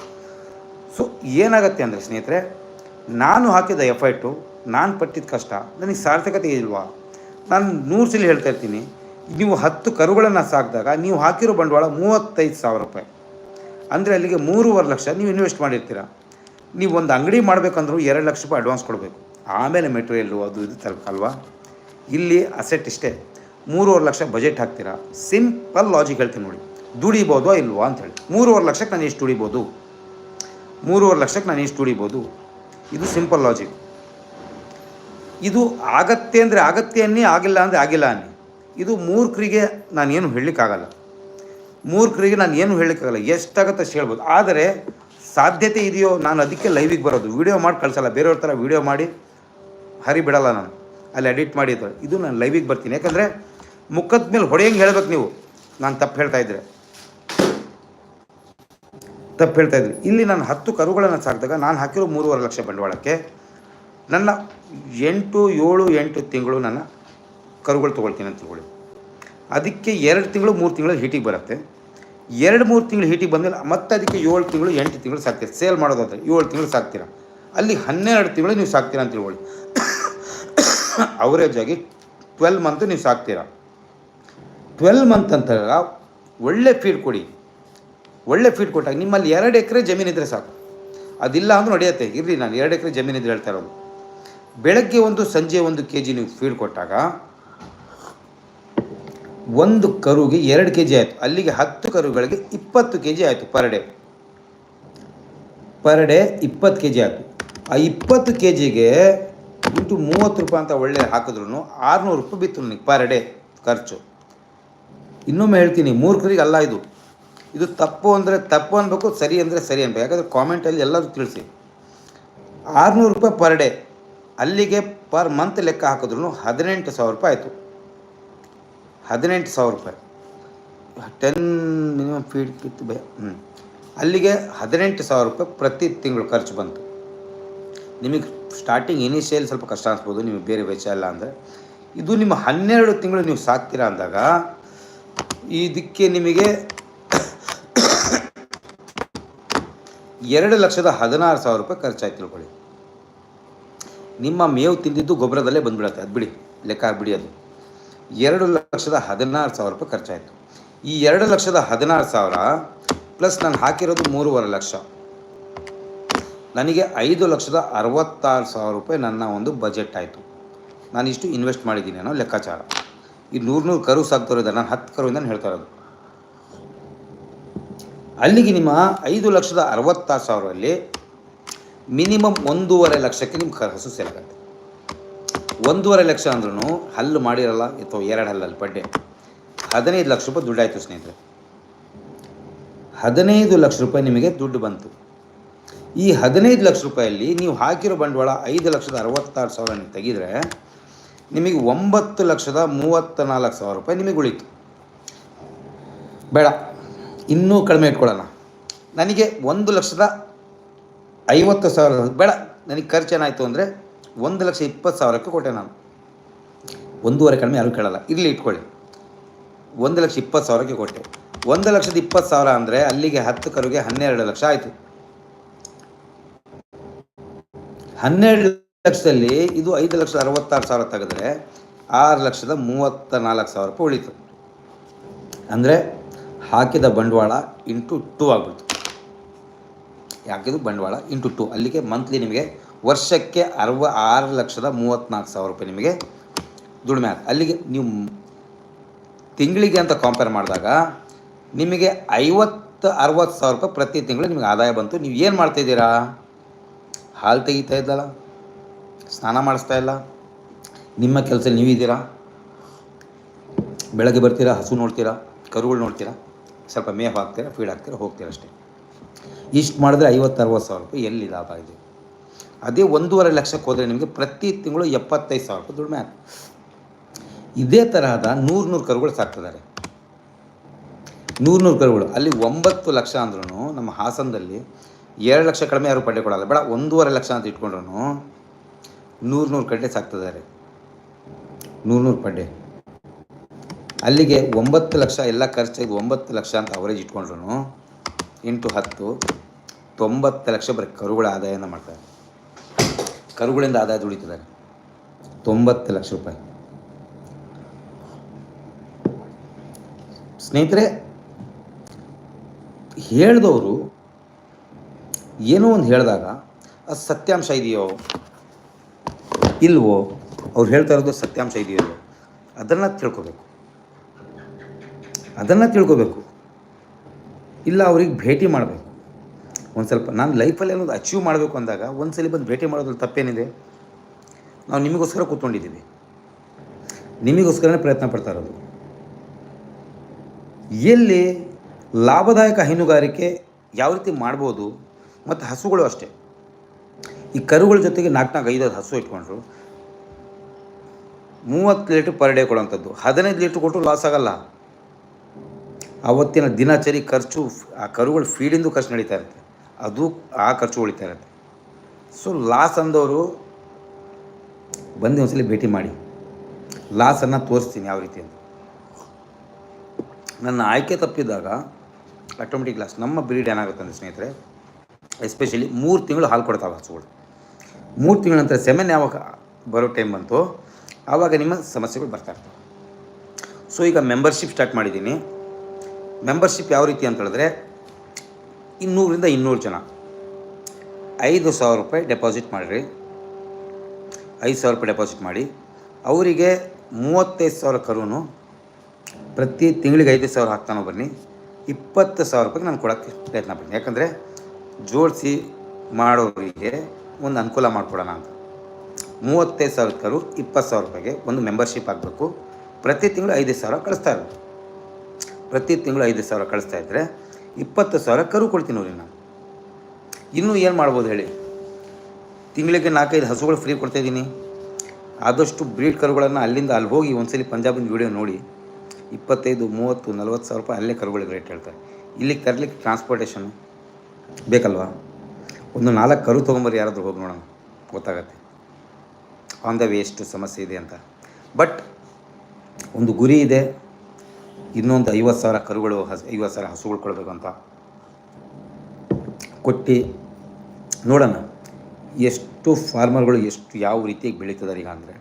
ಸೊ ಏನಾಗುತ್ತೆ ಅಂದರೆ ಸ್ನೇಹಿತರೆ, ನಾನು ಹಾಕಿದ ಎಫರ್ಟು ನಾನು ಪಟ್ಟಿದ್ದ ಕಷ್ಟ, ನನಗೆ ಸಾರ್ಥಕತೆ ಇಲ್ವಾ? ನಾನು ನೂರು ಸಲ ಹೇಳ್ತಾ ಇರ್ತೀನಿ, ನೀವು ಹತ್ತು ಕರುಗಳನ್ನು ಸಾಕಿದಾಗ, ನೀವು ಹಾಕಿರೋ ಬಂಡವಾಳ ಮೂವತ್ತೈದು ಸಾವಿರ ರೂಪಾಯಿ. ಅಂದರೆ ಅಲ್ಲಿಗೆ ಮೂರುವರೆ ಲಕ್ಷ ನೀವು ಇನ್ವೆಸ್ಟ್ ಮಾಡಿರ್ತೀರ? ನೀವು ಒಂದು ಅಂಗಡಿ ಮಾಡಬೇಕಂದ್ರೂ ಎರಡು ಲಕ್ಷ ರೂಪಾಯಿ ಅಡ್ವಾನ್ಸ್ ಕೊಡಬೇಕು. ಆಮೇಲೆ ಮೆಟೀರಿಯಲ್ಲು ಅದು ಇದು ತರಬೇಕಲ್ವಾ ಇಲ್ಲಿ ಅಸೆಟ್ ಇಷ್ಟೇ. ಮೂರುವರೆ ಲಕ್ಷ ಬಜೆಟ್ ಹಾಕ್ತೀರಾ? ಸಿಂಪಲ್ ಲಾಜಿಕ್ ಹೇಳ್ತೀನಿ ನೋಡಿ. ದುಡಿಬೋದು ಇಲ್ವಾ ಅಂತೇಳಿ ಮೂರುವರೆ ಲಕ್ಷಕ್ಕೆ ನಾನು ಎಷ್ಟು ದುಡಿಬೋದು? ಮೂರುವರೆ ಲಕ್ಷಕ್ಕೆ ನಾನು ಎಷ್ಟು ದುಡಿಬೋದು? ಇದು ಸಿಂಪಲ್ ಲಾಜಿಕ್ ಇದು ಆಗತ್ತೆ ಅಂದರೆ ಆಗತ್ತೆ ಅನ್ನಿ, ಆಗಿಲ್ಲ ಅಂದರೆ ಆಗಿಲ್ಲ ಅನ್ನಿ. ಇದು ಮೂರ್ಖರಿಗೆ ನಾನೇನು ಹೇಳಲಿಕ್ಕಾಗಲ್ಲ. ಮೂರ್ಖರಿಗೆ ನಾನು ಏನು ಹೇಳಲಿಕ್ಕಾಗಲ್ಲ. ಎಷ್ಟಾಗತ್ತೆ ಅಷ್ಟು ಹೇಳ್ಬೋದು. ಆದರೆ ಸಾಧ್ಯತೆ ಇದೆಯೋ ನಾನು ಅದಕ್ಕೆ ಲೈವಿಗೆ ಬರೋದು. ವೀಡಿಯೋ ಮಾಡಿ ಕಳಿಸಲ್ಲ. ಬೇರೆಯವ್ರ ಥರ ವೀಡಿಯೋ ಮಾಡಿ ಹರಿ ಬಿಡಲ್ಲ ನಾನು. ಅಲ್ಲಿ ಎಡಿಟ್ ಮಾಡಿ ಇದು ನಾನು ಲೈವಿಗೆ ಬರ್ತೀನಿ. ಯಾಕಂದರೆ ಮುಖದ ಮೇಲೆ ಹೊಡೆಯಂಗೆ ಹೇಳ್ಬೇಕು ನೀವು? ನಾನು ತಪ್ಪು ಹೇಳ್ತಾ ಇದ್ದರೆ ತಪ್ಪು ಹೇಳ್ತಾ ಇದ್ರಿ. ಇಲ್ಲಿ ನಾನು ಹತ್ತು ಕರುಗಳನ್ನು ಸಾಕಿದಾಗ ನಾನು ಹಾಕಿರೋ ಮೂರುವರೆ ಲಕ್ಷ ಬಂಡವಾಳಕ್ಕೆ ನನ್ನ ಎಂಟು, ಏಳು, ಎಂಟು ತಿಂಗಳು ನನ್ನ ಕರುಗಳು ತೊಗೊಳ್ತೀನಿ ಅಂತ ತಿಳ್ಕೊಳ್ಳಿ. ಅದಕ್ಕೆ ಎರಡು ತಿಂಗಳು, ಮೂರು ತಿಂಗಳು ಹೀಟಿಗೆ ಬರುತ್ತೆ. ಎರಡು ಮೂರು ತಿಂಗಳು ಹೀಟಿಗೆ ಬಂದಿಲ್ಲ ಮತ್ತೆ ಅದಕ್ಕೆ ಏಳು ತಿಂಗಳು, ಎಂಟು ತಿಂಗಳು ಸಾಕ್ತೀರ. ಸೇಲ್ ಮಾಡೋದಾದ್ರೆ ಏಳು ತಿಂಗಳು ಸಾಕ್ತೀರ. ಅಲ್ಲಿ ಹನ್ನೆರಡು ತಿಂಗಳು ನೀವು ಸಾಕ್ತೀರ ಅಂತ ತಿಳ್ಕೊಳ್ಳಿ ಆಗಿ ಟ್ವೆಲ್ ಮಂತ್ ನೀವು ಸಾಕ್ತೀರ. ಟ್ವೆಲ್ ಮಂತ್ ಅಂತ ಒಳ್ಳೆ ಫೀಡ್ ಕೊಡಿ. ಒಳ್ಳೆ ಫೀಡ್ ಕೊಟ್ಟಾಗ ನಿಮ್ಮಲ್ಲಿ ಎರಡು ಎಕರೆ ಜಮೀನಿದ್ರೆ ಸಾಕು. ಅದಿಲ್ಲ ಅಂದ್ರೆ ನಡೆಯುತ್ತೆ. ಇರಲಿ, ನಾನು ಎರಡು ಎಕರೆ ಜಮೀನಿದ್ರೆ ಹೇಳ್ತಾ ಇರೋದು. ಬೆಳಗ್ಗೆ ಒಂದು, ಸಂಜೆ ಒಂದು ಕೆ ಜಿ ನೀವು ಫೀಡ್ ಕೊಟ್ಟಾಗ ಒಂದು ಕರುಗೆ ಎರಡು ಕೆ ಜಿ ಆಯಿತು. ಅಲ್ಲಿಗೆ ಹತ್ತು ಕರುಗಳಿಗೆ ಇಪ್ಪತ್ತು ಕೆ ಜಿ ಆಯಿತು ಪರ್ ಡೇ ಪರ್ ಡೇ ಇಪ್ಪತ್ತು ಕೆ ಜಿ ಆಯಿತು. ಆ ಇಪ್ಪತ್ತು ಕೆ ಜಿಗೆ ಇಂಟು ಮೂವತ್ತು ರೂಪಾಯಿ ಅಂತ ಒಳ್ಳೆ ಹಾಕಿದ್ರು ಆರುನೂರು ರೂಪಾಯಿ ಬಿತ್ತು ನನಗೆ ಪರ್ ಡೇ ಖರ್ಚು. ಇನ್ನೊಮ್ಮೆ ಹೇಳ್ತೀನಿ ಮೂರ್ಖರಿಗೆ ಅಲ್ಲ ಇದು. ಇದು ತಪ್ಪು ಅಂದರೆ ತಪ್ಪು ಅನ್ಬೇಕು, ಸರಿ ಅಂದರೆ ಸರಿ ಅನ್ಬೇಕು. ಯಾಕಂದರೆ ಕಾಮೆಂಟಲ್ಲಿ ಎಲ್ಲರೂ ತಿಳಿಸಿ. ಆರುನೂರು ರೂಪಾಯಿ ಪರ್ ಡೇ ಅಲ್ಲಿಗೆ ಪರ್ ಮಂತ್ ಲೆಕ್ಕ ಹಾಕಿದ್ರು ಹದಿನೆಂಟು ಸಾವಿರ ರೂಪಾಯಿ ಆಯಿತು. ಹದಿನೆಂಟು ಸಾವಿರ ರೂಪಾಯಿ. ಟೆನ್ ಮಿನಿಮಮ್ ಫೀಡ್ ಕಿತ್ತು ಹ್ಞೂ ಅಲ್ಲಿಗೆ ಹದಿನೆಂಟು ಸಾವಿರ ರೂಪಾಯಿ ಪ್ರತಿ ತಿಂಗಳು ಖರ್ಚು ಬಂತು. ನಿಮಗೆ ಸ್ಟಾರ್ಟಿಂಗ್ ಇನಿಷಿಯಲ್ ಸ್ವಲ್ಪ ಕಷ್ಟ ಅನಿಸ್ಬೋದು, ನಿಮಗೆ ಬೇರೆ ವೆಚ್ಚ ಇಲ್ಲ ಅಂದರೆ. ಇದು ನಿಮ್ಮ ಹನ್ನೆರಡು ತಿಂಗಳು ನೀವು ಸಾಕ್ತೀರಾ ಅಂದಾಗ, ಇದಕ್ಕೆ ನಿಮಗೆ ಎರಡು ಲಕ್ಷದ ಹದಿನಾರು ಸಾವಿರ ರೂಪಾಯಿ ಖರ್ಚಾಯ್ತು ತಿಳ್ಕೊಳ್ಳಿ. ನಿಮ್ಮ ಮೇವು ತಿಂದಿದ್ದು ಗೊಬ್ಬರದಲ್ಲೇ ಬಂದ್ಬಿಡತ್ತೆ, ಅದು ಬಿಡಿ, ಲೆಕ್ಕ ಬಿಡಿ ಅದು. ಎರಡು ಲಕ್ಷದ ಹದಿನಾರು ಸಾವಿರ ರೂಪಾಯಿ ಖರ್ಚಾಯಿತು. ಈ ಎರಡು ಲಕ್ಷದ ಹದಿನಾರು ಸಾವಿರ ಪ್ಲಸ್ ನಾನು ಹಾಕಿರೋದು ಮೂರುವರೆ ಲಕ್ಷ. ನನಗೆ ಐದು ಲಕ್ಷದ ಅರವತ್ತಾರು ಸಾವಿರ ರೂಪಾಯಿ ನನ್ನ ಒಂದು ಬಜೆಟ್ ಆಯಿತು. ನಾನು ಇಷ್ಟು ಇನ್ವೆಸ್ಟ್ ಮಾಡಿದ್ದೀನಿ ಅನ್ನೋ ಲೆಕ್ಕಾಚಾರ. ಈ ನೂರು ನೂರು ಕರು ಸಾಕ್ತಿರೋದು ನಾನು ಹತ್ತು ಕರು ಇಂದ ಹೇಳ್ತಾ ಇರೋದು. ಅಲ್ಲಿಗೆ ನಿಮ್ಮ ಐದು ಲಕ್ಷದ ಅರವತ್ತಾರು ಸಾವಿರಲ್ಲಿ ಮಿನಿಮಮ್ ಒಂದೂವರೆ ಲಕ್ಷಕ್ಕೆ ನಿಮ್ಮ ಹಸು ಸೇಲ್ ಆಗುತ್ತೆ ಒಂದೂವರೆ ಲಕ್ಷ ಅಂದ್ರೂ ಹಲ್ಲು ಮಾಡಿರಲ್ಲ ಇತ್ತು ಎರಡು ಹಲ್ಲಲ್ಲಿ ಪಡ್ಡೆ ಹದಿನೈದು ಲಕ್ಷ ರೂಪಾಯಿ ದುಡ್ಡಾಯಿತು ಸ್ನೇಹಿತರೆ. ಹದಿನೈದು ಲಕ್ಷ ರೂಪಾಯಿ ನಿಮಗೆ ದುಡ್ಡು ಬಂತು. ಈ ಹದಿನೈದು ಲಕ್ಷ ರೂಪಾಯಲ್ಲಿ ನೀವು ಹಾಕಿರೋ ಬಂಡವಾಳ ಐದು ಲಕ್ಷದ ಅರವತ್ತಾರು ಸಾವಿರ ನೀವು ತೆಗೆದರೆ, ನಿಮಗೆ ಒಂಬತ್ತು ಲಕ್ಷದ ಮೂವತ್ತ ನಾಲ್ಕು ಸಾವಿರ ರೂಪಾಯಿ ನಿಮಗೆ ಉಳಿತು. ಬೇಡ, ಇನ್ನೂ ಕಡಿಮೆ ಇಟ್ಕೊಳ್ಳೋಣ. ನನಗೆ ಒಂದು ಲಕ್ಷದ ಐವತ್ತು ಸಾವಿರ, ಬೇಡ, ನನಗೆ ಖರ್ಚು ಏನಾಯಿತು ಅಂದರೆ ಒಂದು ಲಕ್ಷ ಇಪ್ಪತ್ತು ಸಾವಿರಕ್ಕೆ ಕೊಟ್ಟೆ ನಾನು. ಒಂದೂವರೆ ಕಡಿಮೆ ಯಾರು ಕೇಳಲ್ಲ. ಇರಲಿ, ಇಟ್ಕೊಳ್ಳಿ. ಒಂದು ಲಕ್ಷ ಇಪ್ಪತ್ತು ಸಾವಿರಕ್ಕೆ ಕೊಟ್ಟೆ. ಒಂದು ಲಕ್ಷದ ಇಪ್ಪತ್ತು ಸಾವಿರ ಅಂದರೆ ಅಲ್ಲಿಗೆ ಹತ್ತು ಕರುಗೆ ಹನ್ನೆರಡು ಲಕ್ಷ ಆಯಿತು. ಹನ್ನೆರಡು ಲಕ್ಷದಲ್ಲಿ ಇದು ಐದು ಲಕ್ಷದ ಅರವತ್ತಾರು ಸಾವಿರ ತೆಗೆದ್ರೆ ಆರು ಲಕ್ಷದ ಮೂವತ್ತ ನಾಲ್ಕು ಸಾವಿರ ರೂಪಾಯಿ ಉಳಿತು. ಅಂದರೆ ಹಾಕಿದ ಬಂಡವಾಳ ಇಂಟು ಟೂ ಆಗ್ಬಿಡ್ತು. ಯಾಕಿದು ಬಂಡವಾಳ? Into two. ಅಲ್ಲಿಗೆ ಮಂತ್ಲಿ ನಿಮಗೆ ವರ್ಷಕ್ಕೆ ಅರವ ಆರು ಲಕ್ಷದ ಮೂವತ್ತ್ನಾಲ್ಕು ಸಾವಿರ ರೂಪಾಯಿ ನಿಮಗೆ ದುಡಿಮೆ ಆಗುತ್ತೆ. ಅಲ್ಲಿಗೆ ನೀವು ತಿಂಗಳಿಗೆ ಅಂತ ಕಂಪೇರ್ ಮಾಡಿದಾಗ ನಿಮಗೆ ಐವತ್ತು, ಅರವತ್ತು ಸಾವಿರ ರೂಪಾಯಿ ಪ್ರತಿ ತಿಂಗಳು ನಿಮಗೆ ಆದಾಯ ಬಂತು. ನೀವು ಏನು ಮಾಡ್ತಾಯಿದ್ದೀರಾ ಹಾಲು ತೆಗಿತಾ ಇದ್ದಲ್ಲ, ಸ್ನಾನ ಮಾಡಿಸ್ತಾ ಇಲ್ಲ, ನಿಮ್ಮ ಕೆಲಸ ನೀವಿದ್ದೀರಾ ಬೆಳಗ್ಗೆ ಬರ್ತೀರಾ, ಹಸು ನೋಡ್ತೀರಾ, ಕರುಗಳು ನೋಡ್ತೀರಾ? ಸ್ವಲ್ಪ ಮೇವು ಹಾಕ್ತೀರಾ ಫೀಡ್ ಹಾಕ್ತೀರಾ, ಹೋಗ್ತೀರಾ ಅಷ್ಟೇ. ಇಷ್ಟು ಮಾಡಿದ್ರೆ ಐವತ್ತು, ಅರವತ್ತು ಸಾವಿರ ರೂಪಾಯಿ ಎಲ್ಲಿ ಲಾಭ ಇದೆ? ಅದೇ ಒಂದೂವರೆ ಲಕ್ಷಕ್ಕೆ ಹೋದರೆ ನಿಮಗೆ ಪ್ರತಿ ತಿಂಗಳು ಎಪ್ಪತ್ತೈದು ಸಾವಿರ ರೂಪಾಯಿ ದುಡಿಮೆ ಆಗ್ತದೆ ಇದೇ ತರಹದ ನೂರು ನೂರು ಕರುಗಳು ಸಾಕ್ತಿದ್ದಾರೆ. ನೂರು ನೂರು ಕರುಗಳು. ಅಲ್ಲಿ ಒಂಬತ್ತು ಲಕ್ಷ ಅಂದ್ರೂ ನಮ್ಮ ಹಾಸನದಲ್ಲಿ ಎರಡು ಲಕ್ಷ ಕಡಿಮೆ ಯಾರು ಪಡ್ಡೆ ಕೊಡಲ್ಲ ಬೇಡ, ಒಂದೂವರೆ ಲಕ್ಷ ಅಂತ ಇಟ್ಕೊಂಡ್ರು ನೂರು ನೂರು ಕಡ್ಡೆ ಸಾಕ್ತಿದ್ದಾರೆ. ನೂರು ನೂರು ಪಡ್ಡೆ ಅಲ್ಲಿಗೆ ಒಂಬತ್ತು ಲಕ್ಷ ಎಲ್ಲ ಖರ್ಚಾಗಿ ಒಂಬತ್ತು ಲಕ್ಷ ಅಂತ ಅವರೇಜ್ ಇಟ್ಕೊಂಡ್ರು ಎಂಟು ಹತ್ತು ತೊಂಬತ್ತು ಲಕ್ಷ ಬರೀ ಕರುಗಳ ಆದಾಯನ ಮಾಡ್ತಾರೆ. ಕರುಗಳಿಂದ ಆದಾಯ ದುಡಿತಿದ್ದಾರೆ. ತೊಂಬತ್ತು ಲಕ್ಷ ರೂಪಾಯಿ. ಸ್ನೇಹಿತರೆ, ಹೇಳಿದವರು ಏನೋ ಒಂದು ಹೇಳಿದಾಗ ಅದು ಸತ್ಯಾಂಶ ಇದೆಯೋ ಇಲ್ವೋ, ಅವ್ರು ಹೇಳ್ತಾ ಇರೋದು ಸತ್ಯಾಂಶ ಇದೆಯೋ ಅದನ್ನು ತಿಳ್ಕೊಬೇಕು. ಅದನ್ನು ತಿಳ್ಕೊಬೇಕು. ಇಲ್ಲ ಅವ್ರಿಗೆ ಭೇಟಿ ಮಾಡಬೇಕು. ಒಂದು ಸ್ವಲ್ಪ ನಾನು ಲೈಫಲ್ಲಿ ಏನೋ ಅಚೀವ್ ಮಾಡಬೇಕು ಅಂದಾಗ ಒಂದು ಸಲ ಬಂದು ಭೇಟಿ ಮಾಡೋದ್ರಲ್ಲಿ ತಪ್ಪೇನಿದೆ. ನಾವು ನಿಮಗೋಸ್ಕರ ಕೂತ್ಕೊಂಡಿದ್ದೀವಿ. ನಿಮಗೋಸ್ಕರನೇ ಪ್ರಯತ್ನ ಪಡ್ತಾ ಇರೋದು. ಎಲ್ಲಿ ಲಾಭದಾಯಕ ಹೈನುಗಾರಿಕೆ ಯಾವ ರೀತಿ ಮಾಡ್ಬೋದು ಮತ್ತು ಹಸುಗಳು ಅಷ್ಟೇ. ಈ ಕರುಗಳ ಜೊತೆಗೆ ನಾಲ್ಕು ನಾಲ್ಕು ಐದೈದು ಹಸು ಇಟ್ಕೊಂಡ್ರು. ಮೂವತ್ತು ಲೀಟ್ರ್ ಪರ್ ಡೇ ಕೊಡೋವಂಥದ್ದು ಹದಿನೈದು ಲೀಟ್ರ್ ಕೊಟ್ಟರು ಲಾಸ್ ಆಗಲ್ಲ. ಆವತ್ತಿನ ದಿನಚರಿ ಖರ್ಚು ಆ ಕರುಗಳು ಫೀಡಿಂದು ಖರ್ಚು ನಡೀತಾ ಇರುತ್ತೆ. ಅದು ಆ ಖರ್ಚು ಉಳಿತಾ ಇರುತ್ತೆ. ಸೊ ಲಾಸ್ ಅಂದವರು ಬಂದು ಒಂದ್ಸಲಿ ಭೇಟಿ ಮಾಡಿ. ಲಾಸನ್ನು ತೋರಿಸ್ತೀನಿ ಯಾವ ರೀತಿ ಅಂತ. ನನ್ನ ಆಯ್ಕೆ ತಪ್ಪಿದಾಗ ಆಟೋಮೆಟಿಕ್ ಲಾಸ್. ನಮ್ಮ ಬ್ರೀಡ್ ಏನಾಗುತ್ತೆ ಅಂದರೆ ಸ್ನೇಹಿತರೆ, ಎಸ್ಪೆಷಲಿ ಮೂರು ತಿಂಗಳು ಹಾಲು ಕೊಡ್ತಾವೆ ಹಸುಗಳು. ಮೂರು ತಿಂಗಳ ನಂತರ ಸೆಮೆನ್ ಯಾವಾಗ ಬರೋ ಟೈಮ್ ಬಂತು, ಆವಾಗ ನಿಮ್ಮ ಸಮಸ್ಯೆಗಳು ಬರ್ತಾ ಇರ್ತವೆ. ಸೊ ಈಗ ಮೆಂಬರ್ಶಿಪ್ ಸ್ಟಾರ್ಟ್ ಮಾಡಿದ್ದೀನಿ. ಮೆಂಬರ್ಶಿಪ್ ಯಾವ ರೀತಿ ಅಂತ ಹೇಳಿದ್ರೆ ಇನ್ನೂರಿಂದ ಇನ್ನೂರು ಜನ. ಐದು ಸಾವಿರ ರೂಪಾಯಿ ಡೆಪಾಸಿಟ್ ಮಾಡಿರಿ. ಐದು ಸಾವಿರ ರೂಪಾಯಿ ಡೆಪಾಸಿಟ್ ಮಾಡಿ. ಅವರಿಗೆ ಮೂವತ್ತೈದು ಸಾವಿರ ಕರುನು ಪ್ರತಿ ತಿಂಗಳಿಗೆ ಐದು ಸಾವಿರ ಹಾಕ್ತಾನೋ ಬನ್ನಿ. ಇಪ್ಪತ್ತು ಸಾವಿರ ರೂಪಾಯಿಗೆ ನಾನು ಕೊಡೋಕ್ಕೆ ಪ್ರಯತ್ನ ಪಡ್ತೀನಿ. ಯಾಕಂದರೆ ಜೋಡಿಸಿ ಮಾಡೋರಿಗೆ ಒಂದು ಅನುಕೂಲ ಮಾಡಿಕೊಡೋಣ ಅಂತ. ಮೂವತ್ತೈದು ಸಾವಿರ ಕರು ಇಪ್ಪತ್ತು ಸಾವಿರ ರೂಪಾಯಿಗೆ ಒಂದು ಮೆಂಬರ್ಶಿಪ್ ಆಗಬೇಕು. ಪ್ರತಿ ತಿಂಗಳು ಐದು ಸಾವಿರ ಕಳಿಸ್ತಾ ಇರೋದು ಪ್ರತಿ ತಿಂಗಳು ಐದು ಸಾವಿರ ಕಳಿಸ್ತಾ ಇದ್ದರೆ ಇಪ್ಪತ್ತು ಸಾವಿರ ಕರು ಕೊಡ್ತೀನಿ ಅವ್ರಿಗೆ ನಾನು. ಇನ್ನೂ ಏನು ಮಾಡ್ಬೋದು ಹೇಳಿ? ತಿಂಗಳಿಗೆ ನಾಲ್ಕೈದು ಹಸುಗಳು ಫ್ರೀ ಕೊಡ್ತಾಯಿದ್ದೀನಿ ಆದಷ್ಟು ಬ್ರೀಡ್ ಕರುಗಳನ್ನು ಅಲ್ಲಿಂದ ಅಲ್ಲಿ ಹೋಗಿ ಒಂದ್ಸಲಿ ಪಂಜಾಬಿನ ವಿಡಿಯೋ ನೋಡಿ. ಇಪ್ಪತ್ತೈದು, ಮೂವತ್ತು, ನಲ್ವತ್ತು ಸಾವಿರ ರೂಪಾಯಿ ಅಲ್ಲೇ ಕರುಗಳಿಗೆ ರೇಟ್ ಹೇಳ್ತಾರೆ. ಇಲ್ಲಿಗೆ ತರಲಿಕ್ಕೆ ಟ್ರಾನ್ಸ್ಪೋರ್ಟೇಷನ್ ಬೇಕಲ್ವಾ? ಒಂದು ನಾಲ್ಕು ಕರು ತೊಗೊಂಬರಿ ಯಾರಾದರೂ ಹೋಗಿ ನೋಡೋಣ. ಗೊತ್ತಾಗತ್ತೆ. ಆನ್ ದ ವೇ ಎಷ್ಟು ಸಮಸ್ಯೆ ಇದೆ ಅಂತ. ಬಟ್ ಒಂದು ಗುರಿ ಇದೆ. ಇನ್ನೊಂದು ಐವತ್ತು ಸಾವಿರ ಕರುಗಳು ಹಸ್, ಐವತ್ತು ಸಾವಿರ ಹಸುಗಳು ಕೊಡಬೇಕಂತ ಕೊಟ್ಟು ನೋಡೋಣ, ಎಷ್ಟು ಫಾರ್ಮರ್ಗಳು ಎಷ್ಟು ಯಾವ ರೀತಿಯಾಗಿ ಬೆಳೀತಿದ್ದಾರೆ ಈಗ ಅಂದರೆ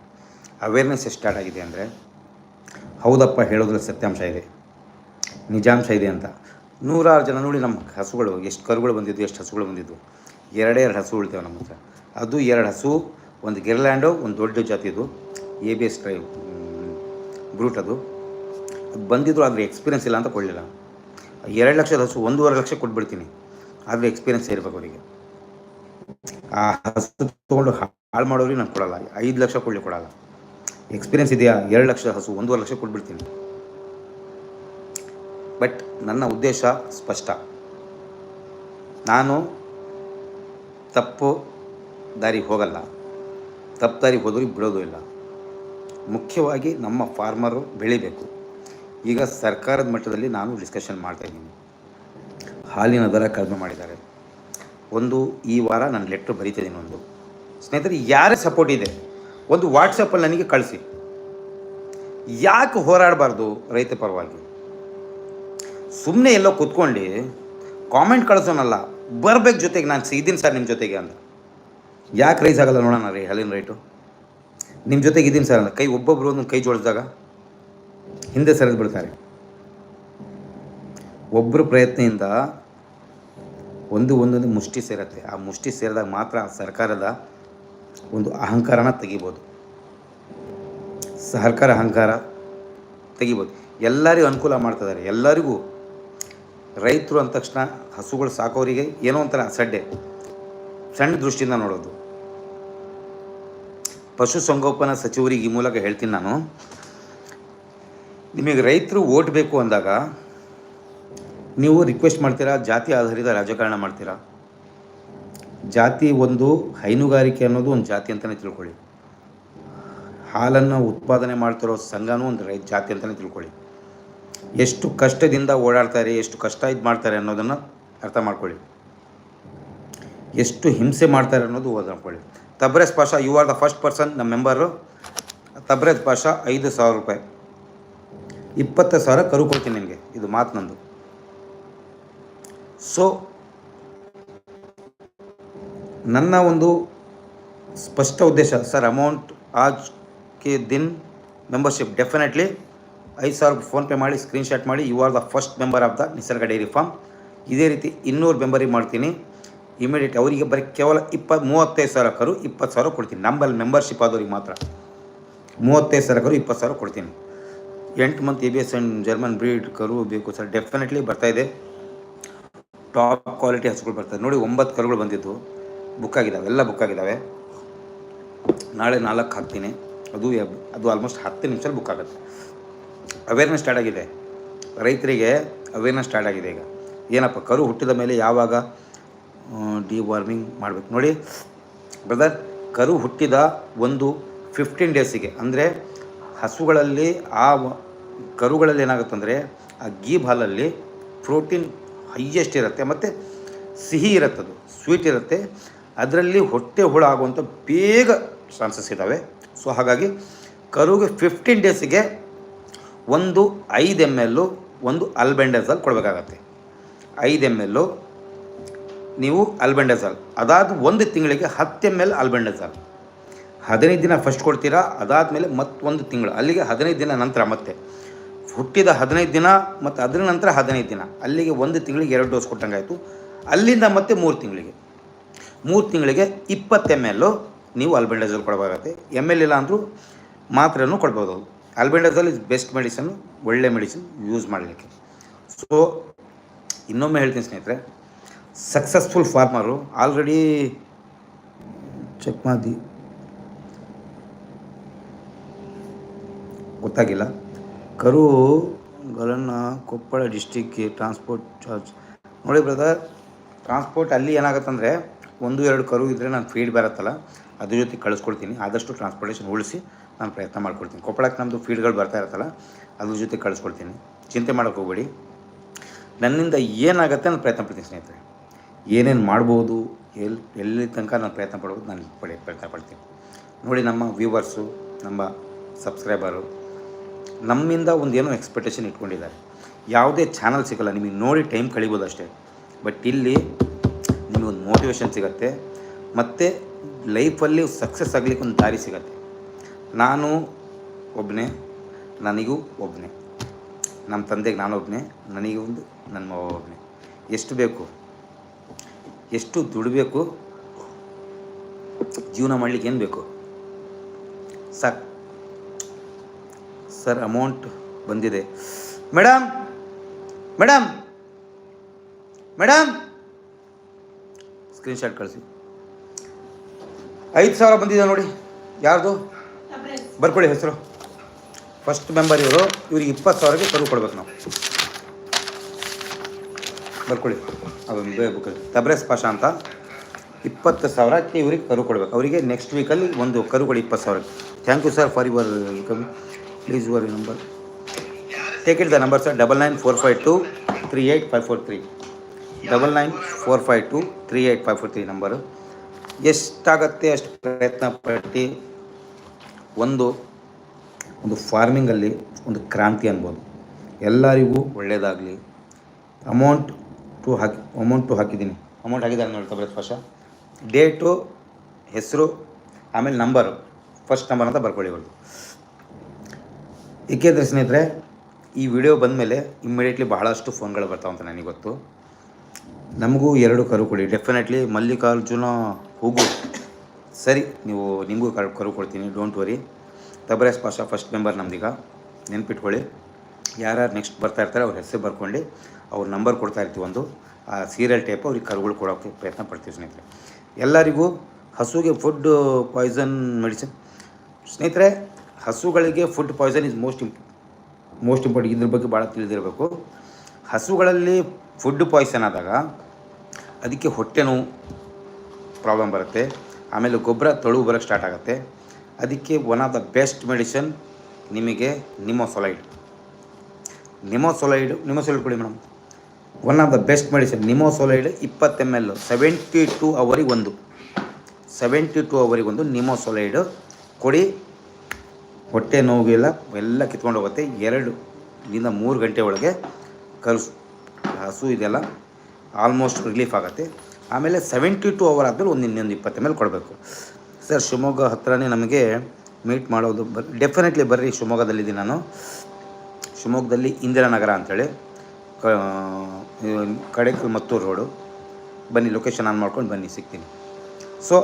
ಅವೇರ್ನೆಸ್ ಎಷ್ಟು ಸ್ಟಾರ್ಟ್ ಆಗಿದೆ ಅಂದರೆ, ಹೌದಪ್ಪ ಹೇಳೋದ್ರಲ್ಲಿ ಸತ್ಯಾಂಶ ಇದೆ, ನಿಜಾಂಶ ಇದೆ ಅಂತ. ನೂರಾರು ಜನ ನೋಡಿ ನಮ್ಮ ಹಸುಗಳು, ಎಷ್ಟು ಕರುಗಳು ಬಂದಿದ್ದು, ಎಷ್ಟು ಹಸುಗಳು ಬಂದಿದ್ದು. ಎರಡೇ ಎರಡು ಹಸು ಉಳಿತೇವೆ ನಮ್ಮ ಅದು ಎರಡು ಹಸು, ಒಂದು ಗಿರ್ಲ್ಯಾಂಡು, ಒಂದು ದೊಡ್ಡ ಜಾತಿದು A B S drive brute ಅದು. ಬಂದಿದ್ರು, ಆದರೆ ಎಕ್ಸ್ಪೀರಿಯನ್ಸ್ ಇಲ್ಲ ಅಂತ ಕೊಡಲಿಲ್ಲ. ಎರಡು ಲಕ್ಷದ ಹಸು, ಒಂದೂವರೆ ಲಕ್ಷ ಕೊಟ್ಬಿಡ್ತೀನಿ. ಆದರೆ ಎಕ್ಸ್ಪೀರಿಯನ್ಸ್ ಇರಬೇಕು ಅವರಿಗೆ. ಆ ಹಸು ತೊಗೊಂಡು ಹಾಳು ಮಾಡೋರಿಗೆ ನಾನು ಕೊಡಲ್ಲ. ಐದು ಲಕ್ಷ ಕೊಡಲಿ ಕೊಡಲ್ಲ. ಎಕ್ಸ್ಪೀರಿಯನ್ಸ್ ಇದೆಯಾ? ಎರಡು ಲಕ್ಷ ಹಸು, ಒಂದೂವರೆ ಲಕ್ಷ ಕೊಟ್ಬಿಡ್ತೀನಿ. ಬಟ್ ನನ್ನ ಉದ್ದೇಶ ಸ್ಪಷ್ಟ. ನಾನು ತಪ್ಪು ದಾರಿಗೆ ಹೋಗಲ್ಲ. ತಪ್ಪು ದಾರಿಗೆ ಹೋದ್ರಿಗೆ ಬಿಡೋದು ಇಲ್ಲ. ಮುಖ್ಯವಾಗಿ ನಮ್ಮ ಫಾರ್ಮರು ಬೆಳಿಬೇಕು. ಈಗ ಸರ್ಕಾರದ ಮಟ್ಟದಲ್ಲಿ ನಾನು ಡಿಸ್ಕಷನ್ ಮಾಡ್ತಾ ಇದ್ದೀನಿ. ಹಾಲಿನ ದರ ಕಡಿಮೆ ಮಾಡಿದ್ದಾರೆ. ಒಂದು, ಈ ವಾರ ನಾನು ಲೆಟ್ರ್ ಬರೀತಿದ್ದೀನಿ ಒಂದು ಸ್ನೇಹಿತರೆ, ಯಾರೇ ಸಪೋರ್ಟ್ ಇದೆ, ಒಂದು ವಾಟ್ಸಪ್ಪಲ್ಲಿ ನನಗೆ ಕಳಿಸಿ. ಯಾಕೆ ಹೋರಾಡಬಾರ್ದು ರೈತ ಪರವಾಗಿ? ಸುಮ್ಮನೆ ಎಲ್ಲೋ ಕೂತ್ಕೊಂಡು ಕಾಮೆಂಟ್ ಕಳಿಸೋನಲ್ಲ, ಬರ್ಬೇಕು ಜೊತೆಗೆ ನಾನು ಇದ್ದೀನಿ ಸರ್ ನಿಮ್ಮ ಜೊತೆಗೆ ಅಂತ. ಯಾಕೆ ರೈಸ್ ಆಗಲ್ಲ ನೋಡೋಣ ರೀ ಹಾಲಿನ ರೈಟು ನಿಮ್ಮ ಜೊತೆಗೆ ಇದ್ದೀನಿ ಸರ್ ಕೈ ಒಬ್ಬೊಬ್ಬರು ಒಂದು ಕೈ ಜೋಡಿಸಿದಾಗ ಹಿಂದೆ ಸರಿದು ಬಿಡ್ತಾರೆ. ಒಬ್ಬರ ಪ್ರಯತ್ನದಿಂದ ಒಂದು ಒಂದೊಂದು ಮುಷ್ಟಿ ಸೇರುತ್ತೆ. ಆ ಮುಷ್ಟಿ ಸೇರಿದಾಗ ಮಾತ್ರ ಸರ್ಕಾರದ ಒಂದು ಅಹಂಕಾರನ ತೆಗಿಬೋದು. ಸರ್ಕಾರ ಅಹಂಕಾರ ತೆಗಿಬೋದು. ಎಲ್ಲರಿಗೂ ಅನುಕೂಲ ಮಾಡ್ತಿದ್ದಾರೆ ಎಲ್ಲರಿಗೂ ರೈತರು ಅಂದ ತಕ್ಷಣ ಹಸುಗಳು ಸಾಕೋರಿಗೆ ಏನೋ ಒಂಥರ ಸಡ್ಡೆ. ಸಣ್ಣ ದೃಷ್ಟಿಯಿಂದ ನೋಡೋದು. ಪಶುಸಂಗೋಪನಾ ಸಚಿವರಿಗೆ ಈ ಮೂಲಕ ಹೇಳ್ತೀನಿ ನಾನು. ನಿಮಗೆ ರೈತರು ಓಟ್ ಬೇಕು ಅಂದಾಗ ನೀವು ರಿಕ್ವೆಸ್ಟ್ ಮಾಡ್ತೀರಾ? ಜಾತಿ ಆಧಾರಿತ ರಾಜಕಾರಣ ಮಾಡ್ತೀರಾ? ಜಾತಿ ಒಂದು ಹೈನುಗಾರಿಕೆ ಅನ್ನೋದು ಒಂದು ಜಾತಿ ಅಂತಲೇ ತಿಳ್ಕೊಳ್ಳಿ. ಹಾಲನ್ನು ಉತ್ಪಾದನೆ ಮಾಡ್ತಿರೋ ಸಂಘನೂ ಒಂದು ರೈತ ಜಾತಿ ಅಂತಲೇ ತಿಳ್ಕೊಳ್ಳಿ. ಎಷ್ಟು ಕಷ್ಟದಿಂದ ಓಡಾಡ್ತಾರೆ ಎಷ್ಟು ಕಷ್ಟ ಇದು ಮಾಡ್ತಾರೆ ಅನ್ನೋದನ್ನು ಅರ್ಥ ಮಾಡ್ಕೊಳ್ಳಿ. ಎಷ್ಟು ಹಿಂಸೆ ಮಾಡ್ತಾರೆ ಅನ್ನೋದು ಓದ್ಕೊಳ್ಳಿ Tabrez Pasha you are the first person ನಮ್ಮ ಮೆಂಬರು ತಬ್ರೇಜ್ ಪಾಷಾ, ಐದು ಸಾವಿರ ರೂಪಾಯಿ. ಇಪ್ಪತ್ತು ಸಾವಿರ ಕರು ಕೊಡ್ತೀನಿ ನಿಮಗೆ ಇದು ಮಾತು ನಂದು. ಸೊ ನನ್ನ ಒಂದು ಸ್ಪಷ್ಟ ಉದ್ದೇಶ, ಸರ್ ಅಮೌಂಟ್ ಆಜ್ ಕೆ ದಿನ್ ಮೆಂಬರ್ಶಿಪ್ ಡೆಫಿನೆಟ್ಲಿ ಐದು ಸಾವಿರ ಫೋನ್ಪೇ ಮಾಡಿ ಸ್ಕ್ರೀನ್ಶಾಟ್ ಮಾಡಿ you are the first member of the Nisarga dairy farm ಇದೇ ರೀತಿ ಇನ್ನೂರು ಮೆಂಬರಿಗೆ ಮಾಡ್ತೀನಿ. ಇಮಿಡಿಯೇಟ್ ಅವರಿಗೆ ಬರೀ ಕೇವಲ ಇಪ್ಪತ್ತು ಮೂವತ್ತೈದು ಸಾವಿರ ಕರು, ಇಪ್ಪತ್ತು ಸಾವಿರ ಕೊಡ್ತೀನಿ. ನಂಬಲ್ಲಿ ಮೆಂಬರ್ಶಿಪ್ ಆದವ್ರಿಗೆ ಮಾತ್ರ. ಮೂವತ್ತೈದು ಸಾವಿರ ಕರು, ಇಪ್ಪತ್ತು ಸಾವಿರ ಕೊಡ್ತೀನಿ. ಎಂಟು month A B S and German breed ಕರು ಬೇಕು ಸರ್ ಡೆಫಿನೆಟ್ಲಿ ಬರ್ತಾಯಿದೆ ಟಾಪ್ ಕ್ವಾಲಿಟಿ ಹಸುಗಳು ಬರ್ತದೆ ನೋಡಿ, ಒಂಬತ್ತು ಕರುಗಳು ಬಂದಿದ್ದು. ಬುಕ್ ಆಗಿದ್ದಾವೆ ಎಲ್ಲ ಬುಕ್ ಆಗಿದ್ದಾವೆ ನಾಳೆ ನಾಲ್ಕು ಹಾಕ್ತೀನಿ. ಅದು ಅದು ಆಲ್ಮೋಸ್ಟ್ ಹತ್ತು ನಿಮಿಷದಲ್ಲಿ ಬುಕ್ ಆಗುತ್ತೆ. ಅವೇರ್ನೆಸ್ ಸ್ಟಾರ್ಟ್ ಆಗಿದೆ. ರೈತರಿಗೆ ಅವೇರ್ನೆಸ್ ಸ್ಟಾರ್ಟ್ ಆಗಿದೆ ಈಗ. ಏನಪ್ಪ, ಕರು ಹುಟ್ಟಿದ ಮೇಲೆ ಯಾವಾಗ ಡಿ ವಾರ್ಮಿಂಗ್ ಮಾಡಬೇಕು? ನೋಡಿ ಬ್ರದರ್ ಕರು ಹುಟ್ಟಿದ ಒಂದು ಫಿಫ್ಟೀನ್ ಡೇಸಿಗೆ ಅಂದರೆ ಹಸುಗಳಲ್ಲಿ ಆ ಕರುಗಳಲ್ಲಿ ಏನಾಗುತ್ತೆ ಅಂದರೆ ಆ ಗೀ ಬಾಲಲ್ಲಿ ಪ್ರೋಟೀನ್ ಹೈಯೆಸ್ಟ್ ಇರುತ್ತೆ, ಮತ್ತು ಸಿಹಿ ಇರುತ್ತೆ ಅದು, ಸ್ವೀಟ್ ಇರುತ್ತೆ. ಅದರಲ್ಲಿ ಹೊಟ್ಟೆ ಹುಳ ಆಗುವಂಥ ಬೇಗ ಚಾನ್ಸಸ್ ಇದ್ದಾವೆ ಸೊ ಹಾಗಾಗಿ ಕರುಗೆ ಫಿಫ್ಟೀನ್ ಡೇಸಿಗೆ ಒಂದು ಐದು ಎಂ ಎಲ್ಲು ಒಂದು ಅಲ್ಬೆಂಡೆಸಲ್ ಕೊಡಬೇಕಾಗತ್ತೆ. ಐದು ಎಂ ಎಲ್ಲು ನೀವು ಅಲ್ಬೆಂಡೆಸಲ್ ಅದಾದ ಒಂದು ತಿಂಗಳಿಗೆ ಹತ್ತು ಎಂ ಎಲ್ ಅಲ್ಬೆಂಡಜಲ್ ಹದಿನೈದು ದಿನ ಫಸ್ಟ್ ಕೊಡ್ತೀರಾ? ಅದಾದಮೇಲೆ ಮತ್ತೊಂದು ತಿಂಗಳು. ಅಲ್ಲಿಗೆ ಹದಿನೈದು ದಿನ ನಂತರ ಮತ್ತೆ. ಹುಟ್ಟಿದ ಹದಿನೈದು ದಿನ ಮತ್ತು ಅದರ ನಂತರ ಹದಿನೈದು ದಿನ. ಅಲ್ಲಿಗೆ ಒಂದು ತಿಂಗಳಿಗೆ ಎರಡು ಡೋಸ್ ಕೊಟ್ಟಂಗಾಯಿತು. ಅಲ್ಲಿಂದ ಮತ್ತೆ ಮೂರು ತಿಂಗಳಿಗೆ. ಮೂರು ತಿಂಗಳಿಗೆ ಇಪ್ಪತ್ತು ಎಂ ಎಲ್ಲು ನೀವು ಅಲ್ಬೆಂಡಜಲ್ ಕೊಡಬೇಕಾಗತ್ತೆ. ಎಂ ಎಲ್ ಇಲ್ಲ ಅಂದರೂ ಮಾತ್ರೆನೂ ಕೊಡ್ಬೋದು. ಅಲ್ಬೆಂಡಜಲ್ ಇಸ್ ಬೆಸ್ಟ್ ಮೆಡಿಸನ್ ಒಳ್ಳೆ ಮೆಡಿಸಿನ್ ಯೂಸ್ ಮಾಡಲಿಕ್ಕೆ. ಸೊ ಇನ್ನೊಮ್ಮೆ ಹೇಳ್ತೀನಿ ಸ್ನೇಹಿತರೆ ಸಕ್ಸಸ್ಫುಲ್ ಫಾರ್ಮರು ಆಲ್ರೆಡಿ ಚೆಕ್ ಮಾಡಿ. ಗೊತ್ತಾಗಿಲ್ಲ. ಕರುಗಳನ್ನು ಕೊಪ್ಪಳ ಡಿಸ್ಟಿಕ್ಗೆ ಟ್ರಾನ್ಸ್ಪೋರ್ಟ್ ಚಾರ್ಜ್ ನೋಡಿ ಬ್ರದರ್ ಟ್ರಾನ್ಸ್ಪೋರ್ಟ್ ಅಲ್ಲಿ ಏನಾಗುತ್ತಂದರೆ ಒಂದು, ಎರಡು ಕರು ಇದ್ದರೆ ನಾನು ಫೀಡ್ ಬರುತ್ತಲ್ಲ, ಅದ್ರ ಜೊತೆ ಕಳಿಸ್ಕೊಡ್ತೀನಿ. ಆದಷ್ಟು ಟ್ರಾನ್ಸ್ಪೋರ್ಟೇಷನ್ ಉಳಿಸಿ ನಾನು ಪ್ರಯತ್ನ ಮಾಡ್ಕೊಡ್ತೀನಿ. ಕೊಪ್ಪಳಕ್ಕೆ ನಮ್ಮದು ಫೀಡ್ಗಳು ಬರ್ತಾ ಇರುತ್ತಲ್ಲ, ಅದ್ರ ಜೊತೆ ಕಳಿಸ್ಕೊಡ್ತೀನಿ. ಚಿಂತೆ ಮಾಡೋಕೆ ಹೋಗಬೇಡಿ. ನನ್ನಿಂದ ಏನಾಗುತ್ತೆ ನಾನು ಪ್ರಯತ್ನ ಪಡ್ತೀನಿ ಸ್ನೇಹಿತರೆ. ಏನೇನು ಮಾಡ್ಬೋದು ಎಲ್ಲಿ ಎಲ್ಲಿ ತನಕ ನಾನು ಪ್ರಯತ್ನ ಪಡ್ಬೋದು, ನಾನು ಪಡೆ ಪ್ರಯತ್ನ ಪಡ್ತೀನಿ. ನೋಡಿ ನಮ್ಮ ವ್ಯೂವರ್ಸು ನಮ್ಮ ಸಬ್ಸ್ಕ್ರೈಬರು ನಮ್ಮಿಂದ ಒಂದು ಏನೋ ಎಕ್ಸ್ಪೆಕ್ಟೇಷನ್ ಇಟ್ಕೊಂಡಿದ್ದಾರೆ. ಯಾವುದೇ ಚಾನಲ್ ಸಿಗಲ್ಲ, ನಿಮಗೆ ನೋಡಿ ಟೈಮ್ ಕಳಿಬೋದು ಅಷ್ಟೇ. ಬಟ್ ಇಲ್ಲಿ ನಿಮಗೊಂದು ಮೋಟಿವೇಶನ್ ಸಿಗತ್ತೆ. ಮತ್ತು ಲೈಫಲ್ಲಿ ಸಕ್ಸಸ್ ಆಗಲಿಕ್ಕೆ ಒಂದು ದಾರಿ ಸಿಗತ್ತೆ. ನಾನು ಒಬ್ಬನೇ ನನಗೂ ಒಬ್ಬನೇ ನಮ್ಮ ತಂದೆಗೆ ನಾನೊಬ್ಬನೇ ನನಗೆ ಒಂದು, ನನ್ನ ಮಗ ಒಬ್ಬನೇ ಎಷ್ಟು ಬೇಕು, ಎಷ್ಟು ದುಡಿಬೇಕು, ಜೀವನ ಮಾಡಲಿಕ್ಕೆ ಏನು ಬೇಕು ಸಾಕು ಸರ್ ಅಮೌಂಟ್ ಬಂದಿದೆ. Madam madam madam. ಸ್ಕ್ರೀನ್ಶಾಟ್ ಕಳಿಸಿ. ಐದು ಸಾವಿರ ಬಂದಿದೆ ನೋಡಿ. ಯಾರ್ದು? ಬರ್ಕೊಳ್ಳಿ ಹೆಸರು. ಫಸ್ಟ್ ಮೆಂಬರ್ ಇವರು. ಇವ್ರಿಗೆ ಇಪ್ಪತ್ತು ಸಾವಿರಕ್ಕೆ ಕರು ಕೊಡ್ಬೇಕು ನಾವು. ಬರ್ಕೊಳ್ಳಿ ಬುಕ್ಕಲ್ಲಿ ತಬ್ರೇಸ್ ಪಾಷಾ ಅಂತ. ಇಪ್ಪತ್ತು ಸಾವಿರಕ್ಕೆ ಇವ್ರಿಗೆ ಕರು ಕೊಡ್ಬೇಕು. ಅವರಿಗೆ ನೆಕ್ಸ್ಟ್ ವೀಕಲ್ಲಿ ಒಂದು ಕರು ಕೊಡಿ ಇಪ್ಪತ್ತು ಸಾವಿರಕ್ಕೆ. Thank you sir for your welcome please your number take it the number sir double nine four five two three eight five four three double nine four five two three eight five four three number ಎಷ್ಟಾಗತ್ತೆ ಅಷ್ಟು ಪ್ರಯತ್ನ ಪಟ್ಟು? ಒಂದು ಒಂದು ಫಾರ್ಮಿಂಗಲ್ಲಿ ಒಂದು ಕ್ರಾಂತಿ ಅನ್ಬೋದು. ಎಲ್ಲರಿಗೂ ಒಳ್ಳೆಯದಾಗಲಿ ಅಮೌಂಟ್ ಟು ಹಾಕಿ ಅಮೌಂಟ್ ಟು ಹಾಕಿದ್ದೀನಿ. ಅಮೌಂಟ್ ಹಾಕಿದ್ದಾರೆ ನೋಡ್ತಾ ಫಸ್ಟ್ ಡೇಟು ಹೆಸರು, ಆಮೇಲೆ ನಂಬರು ಫಸ್ಟ್ ನಂಬರ್ ಅಂತ ಬರ್ಕೊಳ್ಳಿ ಇವ್ರದ್ದು ಏಕೆಂದರೆ ಸ್ನೇಹಿತರೆ, ಈ ವಿಡಿಯೋ ಬಂದಮೇಲೆ ಇಮ್ಮಿಡಿಯೇಟ್ಲಿ ಬಹಳಷ್ಟು ಫೋನ್ಗಳು ಬರ್ತಾವಂತ ನನಗೆ ಗೊತ್ತು. ನಮಗೂ ಎರಡು ಕರು ಕೊಡಿ. ಡೆಫಿನೆಟ್ಲಿ ಮಲ್ಲಿಕಾರ್ಜುನ ಹೋಗು. ಸರಿ, ನೀವು, ನಿಮಗೂ ಕರು ಕರು ಕೊಡ್ತೀನಿ. Don't worry Tabrez Pasha first member ನಮ್ದೀಗ. ನೆನ್ಪಿಟ್ಕೊಳ್ಳಿ. ಯಾರ್ಯಾರು ನೆಕ್ಸ್ಟ್ ಬರ್ತಾ ಇರ್ತಾರೆ, ಅವ್ರ ಹೆಸರು ಬರ್ಕೊಂಡು ಅವ್ರ ನಂಬರ್ ಕೊಡ್ತಾ ಇರ್ತೀವಿ ಒಂದು. ಆ ಸೀರಿಯಲ್ ಟೈಪ್ ಅವ್ರಿಗೆ ಕರುಗಳು ಕೊಡೋಕ್ಕೆ ಪ್ರಯತ್ನ ಪಡ್ತೀವಿ ಸ್ನೇಹಿತರೆ. ಎಲ್ಲರಿಗೂ ಹಸುಗೆ ಫುಡ್ ಪಾಯ್ಸನ್ ಮೆಡಿಸಿನ್ ಸ್ನೇಹಿತರೆ ಹಸುಗಳಿಗೆ food poison is most imp most important ಇದ್ರ ಬಗ್ಗೆ ಭಾಳ ತಿಳಿದಿರಬೇಕು. ಹಸುಗಳಲ್ಲಿ ಫುಡ್ ಪಾಯ್ಸನ್ ಆದಾಗ ಅದಕ್ಕೆ ಹೊಟ್ಟೆ ನೋವು ಪ್ರಾಬ್ಲಮ್ ಬರುತ್ತೆ. ಆಮೇಲೆ ಗೊಬ್ಬರ ತೊಳು ಬರೋಕ್ಕೆ ಸ್ಟಾರ್ಟ್ ಆಗುತ್ತೆ. ಅದಕ್ಕೆ one of the best medicine ನಿಮಗೆ ನಿಮೋಸೊಲೈಡ್. ನಿಮೋಸೊಲೈಡ್ ನಿಮೋಸೊಲೈಡ್ ಕೊಡಿ madam. One of the best medicine nimesulide ಇಪ್ಪತ್ತು ಎಂ ಎಲ್ ಸೆವೆಂಟಿ ಟು ಅವರಿಗೆ ಒಂದು ಸೆವೆಂಟಿ ಟು ಅವರಿಗೆ ಒಂದು ನಿಮೋಸೊಲೈಡ್ ಕೊಡಿ. ಹೊಟ್ಟೆ ನೋವಿಗೆಲ್ಲ ಎಲ್ಲ ಕಿತ್ಕೊಂಡು ಹೋಗುತ್ತೆ. ಎರಡು ಮೂರು ಗಂಟೆ ಒಳಗೆ ಕಲ್ಸು. ಹಸು ಇದೆಲ್ಲ ಆಲ್ಮೋಸ್ಟ್ ರಿಲೀಫ್ ಆಗುತ್ತೆ. ಆಮೇಲೆ ಸೆವೆಂಟಿ ಟು ಅವರ್ ಆದಮೇಲೆ ಒಂದು ಇನ್ನೊಂದು ಇಪ್ಪತ್ತು ಮೇಲೆ ಕೊಡಬೇಕು. ಸರ್ ಶಿವಮೊಗ್ಗ ಹತ್ರನೇ ನಮಗೆ ಮೀಟ್ ಮಾಡೋದು ಬರ್ ಡೆಫಿನೆಟ್ಲಿ ಬರ್ರಿ, ಶಿವಮೊಗ್ಗದಲ್ಲಿದ್ದೀನಿ ನಾನು. ಶಿವಮೊಗ್ಗದಲ್ಲಿ ಇಂದಿರಾನಗರ ಅಂಥೇಳಿ ಕಡೆಕಲ್ ಮತ್ತೂರು ರೋಡು. ಬನ್ನಿ ಲೊಕೇಶನ್ ಆನ್ ಮಾಡ್ಕೊಂಡು ಬನ್ನಿ, ಸಿಗ್ತೀನಿ. ಸೊ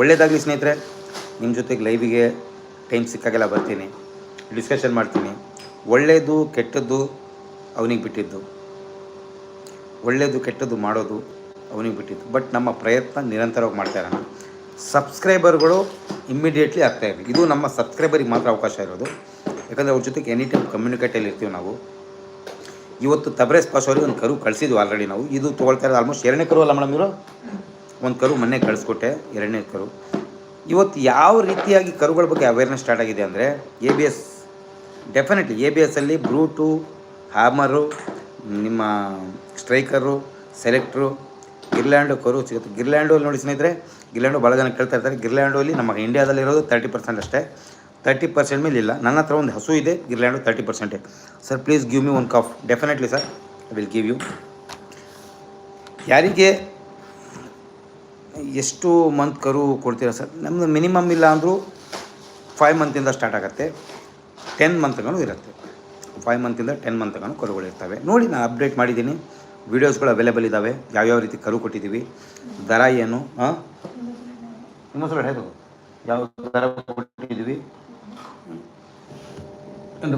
ಒಳ್ಳೆಯದಾಗಲಿ ಸ್ನೇಹಿತರೆ ನಿಮ್ಮ ಜೊತೆಗೆ ಲೈವಿಗೆ ಟೈಮ್ ಸಿಕ್ಕಾಗೆಲ್ಲ ಬರ್ತೀನಿ ಡಿಸ್ಕಷನ್ ಮಾಡ್ತೀನಿ. ಒಳ್ಳೆಯದು ಕೆಟ್ಟದ್ದು ಅವನಿಗೆ ಬಿಟ್ಟಿದ್ದು. ಒಳ್ಳೆಯದು ಕೆಟ್ಟದ್ದು ಮಾಡೋದು ಅವನಿಗೆ ಬಿಟ್ಟಿದ್ದು. ಬಟ್ ನಮ್ಮ ಪ್ರಯತ್ನ ನಿರಂತರವಾಗಿ ಮಾಡ್ತಾ ಇರೋಣ. ಸಬ್ಸ್ಕ್ರೈಬರ್ಗಳು ಇಮ್ಮಿಡಿಯೇಟ್ಲಿ ಆಗ್ತಾ ಇರಲಿ. ಇದು ನಮ್ಮ ಸಬ್ಸ್ಕ್ರೈಬರಿಗೆ ಮಾತ್ರ ಅವಕಾಶ ಇರೋದು. ಯಾಕಂದರೆ ಅವ್ರ ಜೊತೆಗೆ ಎನಿ ಟೈಮ್ ಕಮ್ಯುನಿಕೇಟಲ್ಲಿ ಇರ್ತೀವಿ ನಾವು. ಇವತ್ತು ತಬ್ರೇಸ್ ಪಾಸ್ ಅವ್ರಿಗೆ ಒಂದು ಕರು ಕಳಿಸಿದ್ವಿ ಆಲ್ರೆಡಿ ನಾವು. ಇದು ತೊಗೊಳ್ತಾ ಇರೋದು ಆಲ್ಮೋಸ್ಟ್ ಎರಡನೇ ಕರು ಅಲ್ಲ ಮೇಡಮ್ ಇವರು? ಒಂದು ಕರು ಮೊನ್ನೆ ಕಳಿಸ್ಕೊಟ್ಟೆ, ಎರಡನೇ ಕರು. ಇವತ್ತು ಯಾವ ರೀತಿಯಾಗಿ ಕರುಗಳ ಬಗ್ಗೆ ಅವೇರ್ನೆಸ್ ಸ್ಟಾರ್ಟ್ ಆಗಿದೆ ಅಂದರೆ A B S definitely A B ಎಸ್ಸಲ್ಲಿ brute hammer ನಿಮ್ಮ ಸ್ಟ್ರೈಕರು ಸೆಲೆಕ್ಟ್ರು ಗಿರ್ಲ್ಯಾಂಡು ಕರು ಸಿಗುತ್ತೆ. ಗಿರ್ಲ್ಯಾಂಡು ಅಲ್ಲಿ ನೋಡಿ ಸ್ನೇಹಿತರೆ ಗಿರ್ಲ್ಯಾಂಡು ಭಾಳ ಜನ ಕೇಳ್ತಾ ಇರ್ತಾರೆ. ಗಿರ್ಲ್ಯಾಂಡು ಅಲ್ಲಿ ನಮ್ಮ ಇಂಡಿಯಾದಲ್ಲಿರೋದು ತರ್ಟಿ ಪರ್ಸೆಂಟ್ ಅಷ್ಟೇ. ತರ್ಟಿ ಪರ್ಸೆಂಟ್ ಮೇಲೆ ಇಲ್ಲ. ನನ್ನ ಹತ್ರ ಒಂದು ಹಸು ಇದೆ ಗಿರ್ಲ್ಯಾಂಡು thirty ಪರ್ಸೆಂಟೇ sir please give me one calf definitely sir will give you ಯಾರಿಗೆ ಎಷ್ಟು ಮಂತ್ ಕರು ಕೊಡ್ತೀರಾ ಸರ್? ನಮ್ಮದು ಮಿನಿಮಮ್ ಇಲ್ಲ ಅಂದರೂ ಫೈವ್ ಮಂತಿಂದ ಸ್ಟಾರ್ಟ್ ಆಗುತ್ತೆ. ಟೆನ್ ಮಂತ್ಗಳು ಇರುತ್ತೆ. ಫೈವ್ ಮಂತಿಂದ ಟೆನ್ ಮಂತ್ಗಳು ಕರುಗಳು ಇರ್ತವೆ. ನೋಡಿ ನಾನು ಅಪ್ಡೇಟ್ ಮಾಡಿದ್ದೀನಿ. ವೀಡಿಯೋಸ್ಗಳು ಅವೈಲೇಬಲ್ ಇದ್ದಾವೆ ಯಾವ್ಯಾವ ರೀತಿ ಕರು ಕೊಟ್ಟಿದ್ದೀವಿ. ದರ ಏನು? ಹಾಂ ಇನ್ನೊಂದು ಸಲ ಹೇಳು. ಯಾವ ದರ ಕೊಟ್ಟಿದ್ದೀವಿ? ನಿಮ್ಮ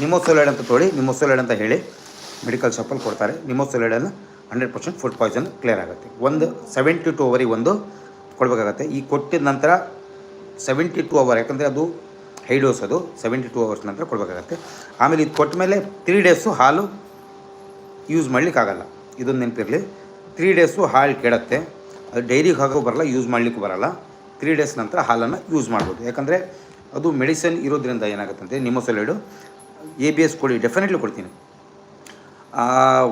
ನಿಮೋಸೊಲೈಡ್ ಅಂತ ತೊಗೊಳ್ಳಿ ನಿಮೋಸೊಲೈಡ್ ಅಂತ ಹೇಳಿ. ಮೆಡಿಕಲ್ ಶಾಪಲ್ಲಿ ಕೊಡ್ತಾರೆ. ನಿಮೋಸೊಲೈಡನ್ನು hundred percent food poison clear ಆಗುತ್ತೆ. ಒಂದು ಸೆವೆಂಟಿ ಟು ಅವರಿಗೆ ಒಂದು ಕೊಡಬೇಕಾಗತ್ತೆ. ಈ ಕೊಟ್ಟಿದ ನಂತರ ಸೆವೆಂಟಿ ಟು ಅವರ್, ಯಾಕಂದರೆ ಅದು ಹೈ ಡೋಸ್ ಅದು ಸೆವೆಂಟಿ ಟು ಅವರ್ಸ್ ನಂತರ ಕೊಡಬೇಕಾಗತ್ತೆ. ಆಮೇಲೆ ಇದು ಕೊಟ್ಟ ಮೇಲೆ ತ್ರೀ ಡೇಸು ಹಾಲು ಯೂಸ್ ಮಾಡಲಿಕ್ಕಾಗಲ್ಲ. ಇದೊಂದು ನೆನಪಿರಲಿ. ತ್ರೀ ಡೇಸು ಹಾಲು ಕೆಡತ್ತೆ ಅದು ಡೈರಿಗೆ ಹಾಕೋ ಬರಲ್ಲ ಯೂಸ್ ಮಾಡಲಿಕ್ಕೂ ಬರಲ್ಲ. ತ್ರೀ ಡೇಸ್ ನಂತರ ಹಾಲನ್ನು ಯೂಸ್ ಮಾಡ್ಬೋದು. ಯಾಕಂದರೆ ಅದು ಮೆಡಿಸಿನ್ ಇರೋದ್ರಿಂದ ಏನಾಗುತ್ತಂತೆ? ನಿಮೋಸೊಲೈಡು ಎ ಬಿ ಎಸ್ ಕೊಡಿ ಡೆಫಿನೆಟ್ಲಿ ಕೊಡ್ತೀನಿ. ಆ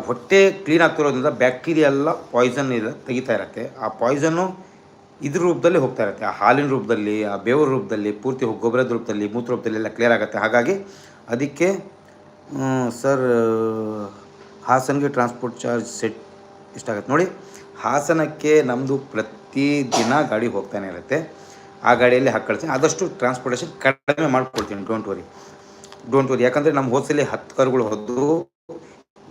ಹೊಟ್ಟೆ ಕ್ಲೀನ್ ಆಗ್ತಿರೋದ್ರಿಂದ ಬ್ಯಾಕ್ಟೀರಿಯಾ ಎಲ್ಲ ಪಾಯ್ಸನ್ ಇದೆ, ತೆಗಿತಾ ಇರುತ್ತೆ. ಆ ಪಾಯ್ಸನ್ನು ಇದ್ರ ರೂಪದಲ್ಲಿ ಹೋಗ್ತಾ ಇರುತ್ತೆ. ಆ ಹಾಲಿನ ರೂಪದಲ್ಲಿ, ಆ ಬೇವರ ರೂಪದಲ್ಲಿ, ಪೂರ್ತಿ ಗೊಬ್ಬರದ ರೂಪದಲ್ಲಿ, ಮೂತ್ರ ರೂಪದಲ್ಲಿ ಎಲ್ಲ ಕ್ಲಿಯರ್ ಆಗುತ್ತೆ. ಹಾಗಾಗಿ ಅದಕ್ಕೆ ಸರ್ ಹಾಸನಿಗೆ ಟ್ರಾನ್ಸ್ಪೋರ್ಟ್ ಚಾರ್ಜ್ ಸೆಟ್ ಎಷ್ಟಾಗುತ್ತೆ ನೋಡಿ, ಹಾಸನಕ್ಕೆ ನಮ್ಮದು ಪ್ರತಿದಿನ ಗಾಡಿ ಹೋಗ್ತಾನೆ ಇರುತ್ತೆ. ಆ ಗಾಡಿಯಲ್ಲಿ ಹಾಕಿ ಕಳ್ತೀನಿ ಆದಷ್ಟು ಟ್ರಾನ್ಸ್ಪೋರ್ಟೇಷನ್ ಕಡಿಮೆ ಮಾಡ್ಕೊಳ್ತೀನಿ ಡೋಂಟ್ ವರಿ ಡೋಂಟ್ ವರಿ ಯಾಕಂದರೆ ನಮ್ಮ ಹೋದ್ಸಲಿ ಹತ್ತು ಕರುಗಳು ಹೊದ್ದು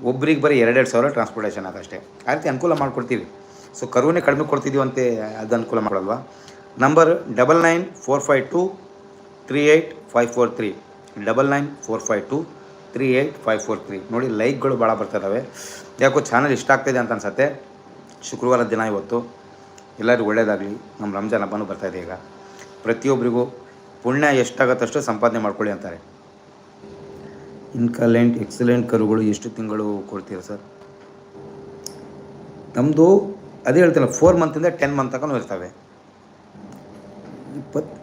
ಒಬ್ರಿಗೆ ಬರೀ ಎರಡೆರಡು ಸಾವಿರ ಟ್ರಾನ್ಸ್ಪೋರ್ಟೇಷನ್ ಅದಷ್ಟೇ ಆ ರೀತಿ ಅನುಕೂಲ ಮಾಡಿಕೊಡ್ತೀವಿ. ಸೊ ಕರುವನ್ನೇ ಕಡಿಮೆ ಕೊಡ್ತಿದ್ದೀವಿ ಅಂತೆ ಅದು ಅನುಕೂಲ ಮಾಡಲ್ವಾ? Number double nine four five two three eight five four three double nine four five two three eight five four three ನೋಡಿ ಲೈಕ್ಗಳು ಭಾಳ ಬರ್ತಿದ್ದಾವೆ ಯಾಕೋ ಚಾನಲ್ ಇಷ್ಟ ಆಗ್ತಾಯಿದೆ ಅಂತ ಅನ್ಸತ್ತೆ. ಶುಕ್ರವಾರ ದಿನ ಇವತ್ತು. ಎಲ್ಲರಿಗೂ ಒಳ್ಳೆಯದಾಗಲಿ ನಮ್ಮ ರಂಜಾನ್ ಹಬ್ಬನೂ ಬರ್ತಾಯಿದೆ ಈಗ. ಪ್ರತಿಯೊಬ್ಬರಿಗೂ ಪುಣ್ಯ ಎಷ್ಟಾಗತ್ತಷ್ಟು ಸಂಪಾದನೆ ಮಾಡ್ಕೊಳ್ಳಿ ಅಂತಾರೆ. ಇನ್ಕಲೆಂಟ್, ಎಕ್ಸಲೆಂಟ್ ಕರುಗಳು ಎಷ್ಟು ತಿಂಗಳು ಕೊಡ್ತೀರಾ ಸರ್? ನಮ್ಮದು ಅದೇ ಹೇಳ್ತಿಲ್ಲ ಫೋರ್ ಮಂತಿಂದ ಟೆನ್ ಮಂತ್ ತನಕ ಇರ್ತವೆ. ಇಪ್ಪತ್ತು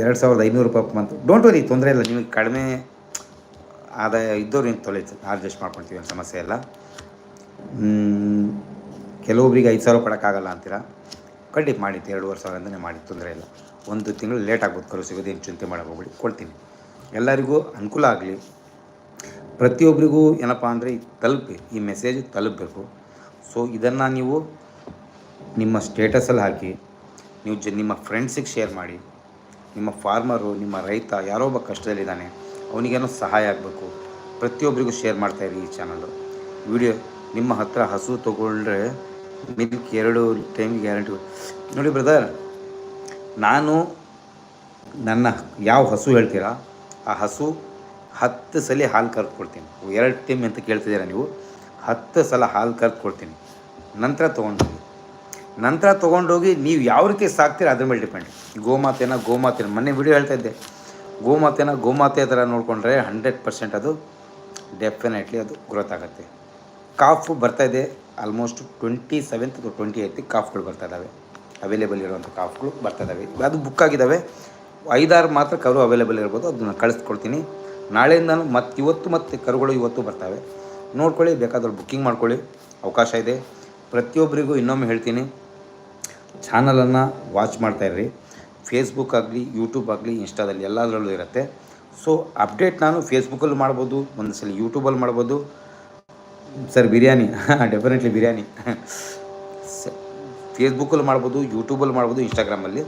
ಎರಡು ಸಾವಿರದ ಐನೂರು ರೂಪಾಯಿ ಮಂತ್ ಡೋಂಟ್ ವರಿ ತೊಂದರೆ ಇಲ್ಲ, ನಿಮಗೆ ಕಡಿಮೆ ಆದಾಯ ಇದ್ದವ್ರು ನೀವು ತೊಲೆ ಅಡ್ಜಸ್ಟ್ ಮಾಡ್ಕೊಳ್ತೀವಿ, ಏನು ಸಮಸ್ಯೆ ಇಲ್ಲ. ಕೆಲವೊಬ್ರಿಗೆ ಐದು ಸಾವಿರ ಕೊಡೋಕ್ಕಾಗಲ್ಲ ಅಂತೀರಾ? ಖಂಡಿತ ಮಾಡಿತ್ತು ಎರಡೂವರೆ ಸಾವಿರ ಅಂತಲೇ ಮಾಡಿ, ತೊಂದರೆ ಇಲ್ಲ. ಒಂದು ತಿಂಗಳು ಲೇಟ್ ಆಗ್ಬೋದು, ಕರು ಸಿಗೋದು, ಏನು ಚಿಂತೆ ಮಾಡೋಕೆ ಹೋಗ್ಬಿಡಿ, ಕೊಡ್ತೀನಿ. ಎಲ್ಲರಿಗೂ ಅನುಕೂಲ ಆಗಲಿ. ಪ್ರತಿಯೊಬ್ಬರಿಗೂ ಏನಪ್ಪ ಅಂದರೆ ತಲುಪಿ, ಈ ಮೆಸೇಜ್ ತಲುಪಬೇಕು. ಸೊ ಇದನ್ನು ನೀವು ನಿಮ್ಮ ಸ್ಟೇಟಸಲ್ಲಿ ಹಾಕಿ, ನೀವು ಜ, ನಿಮ್ಮ ಫ್ರೆಂಡ್ಸಿಗೆ ಶೇರ್ ಮಾಡಿ, ನಿಮ್ಮ ಫಾರ್ಮರು ನಿಮ್ಮ ರೈತ ಯಾರೋ ಒಬ್ಬ ಕಷ್ಟದಲ್ಲಿದ್ದಾನೆ, ಅವನಿಗೇನೋ ಸಹಾಯ ಆಗಬೇಕು. ಪ್ರತಿಯೊಬ್ಬರಿಗೂ ಶೇರ್ ಮಾಡ್ತಾಯಿರಿ ಈ ಚಾನಲ್ಲು ವಿಡಿಯೋ ನಿಮ್ಮ ಹತ್ರ ಹಸು ತೊಗೊಂಡ್ರೆ ಮಿಲ್ಕ್ ಎರಡು ಟೈಮ್ ಗ್ಯಾರಂಟಿ ನೋಡಿ ಬ್ರದರ್ ನಾನು ನನ್ನ ಯಾವ ಹಸು ಹೇಳ್ತೀರಾ? ಆ ಹಸು ಹತ್ತು ಸಲ ಹಾಲು ಕರೆದು ಕೊಡ್ತೀನಿ ಎರಡು ಟೀಮ್ ಅಂತ ಕೇಳ್ತಿದ್ದೀರಾ ನೀವು? ಹತ್ತು ಸಲ ಹಾಲು ಕರೆದು ಕೊಡ್ತೀನಿ ನಂತರ ತೊಗೊಂಡೋಗಿ. ನಂತರ ತೊಗೊಂಡೋಗಿ ನೀವು ಯಾವ ರೀತಿ ಸಾಕ್ತೀರ ಅದ್ರ ಮೇಲೆ ಡಿಪೆಂಡ್ ಗೋಮಾತೆನ ಗೋಮಾತೆನ ಮೊನ್ನೆ ವಿಡಿಯೋ ಹೇಳ್ತಾ ಇದ್ದೆ. ಗೋಮಾತೆನ ಗೋಮಾತೆ ಥರ ನೋಡಿಕೊಂಡ್ರೆ ಹಂಡ್ರೆಡ್ ಪರ್ಸೆಂಟ್ ಅದು ಡೆಫಿನೆಟ್ಲಿ ಅದು ಗ್ರೋತ್ ಆಗುತ್ತೆ. ಕಾಫು ಬರ್ತಾ ಇದೆ ಆಲ್ಮೋಸ್ಟ್ ಟ್ವೆಂಟಿ ಸೆವೆಂತ್ ಅಥವಾ ಟ್ವೆಂಟಿ ಏಯ್ತ್ ಕಾಫ್ಗಳು ಬರ್ತಾ ಇದ್ದಾವೆ. ಅವೈಲೇಬಲ್ ಇರುವಂಥ ಕಾಫ್ಗಳು ಬರ್ತಾ ಇದ್ದಾವೆ. ಅದು ಬುಕ್ ಆಗಿದ್ದಾವೆ. ಐದಾರು ಮಾತ್ರ ಕವರು ಅವೈಲೇಬಲ್ ಇರ್ಬೋದು. ಅದನ್ನ ಕಳಿಸ್ಕೊಡ್ತೀನಿ. ನಾಳೆಯಿಂದನೂ ಮತ್ತು ಇವತ್ತು ಮತ್ತು ಕರುಗಳು ಇವತ್ತು ಬರ್ತವೆ. ನೋಡ್ಕೊಳ್ಳಿ ಬೇಕಾದ್ರೆ ಬುಕ್ಕಿಂಗ್ ಮಾಡ್ಕೊಳ್ಳಿ. ಅವಕಾಶ ಇದೆ. ಪ್ರತಿಯೊಬ್ಬರಿಗೂ ಇನ್ನೊಮ್ಮೆ ಹೇಳ್ತೀನಿ ಚಾನಲನ್ನು ವಾಚ್ ಮಾಡ್ತಾಯಿರ್ರಿ ಫೇಸ್ಬುಕ್ ಆಗಲಿ ಯೂಟ್ಯೂಬ್ ಆಗಲಿ ಇನ್ಸ್ಟಾದಲ್ಲಿ ಎಲ್ಲದರಲ್ಲೂ ಇರುತ್ತೆ. ಸೊ ಅಪ್ಡೇಟ್ ನಾನು ಫೇಸ್ಬುಕ್ಕಲ್ಲೂ ಮಾಡ್ಬೋದು ಒಂದು ಸಲ ಯೂಟ್ಯೂಬಲ್ಲಿ ಮಾಡ್ಬೋದು. ಸರ್, ಬಿರಿಯಾನಿ. ಡೆಫಿನೆಟ್ಲಿ ಬಿರಿಯಾನಿ. ಫೇಸ್ಬುಕ್ಕಲ್ಲಿ ಮಾಡ್ಬೋದು ಯೂಟ್ಯೂಬಲ್ಲಿ ಮಾಡ್ಬೋದು ಇನ್ಸ್ಟಾಗ್ರಾಮಲ್ಲಿ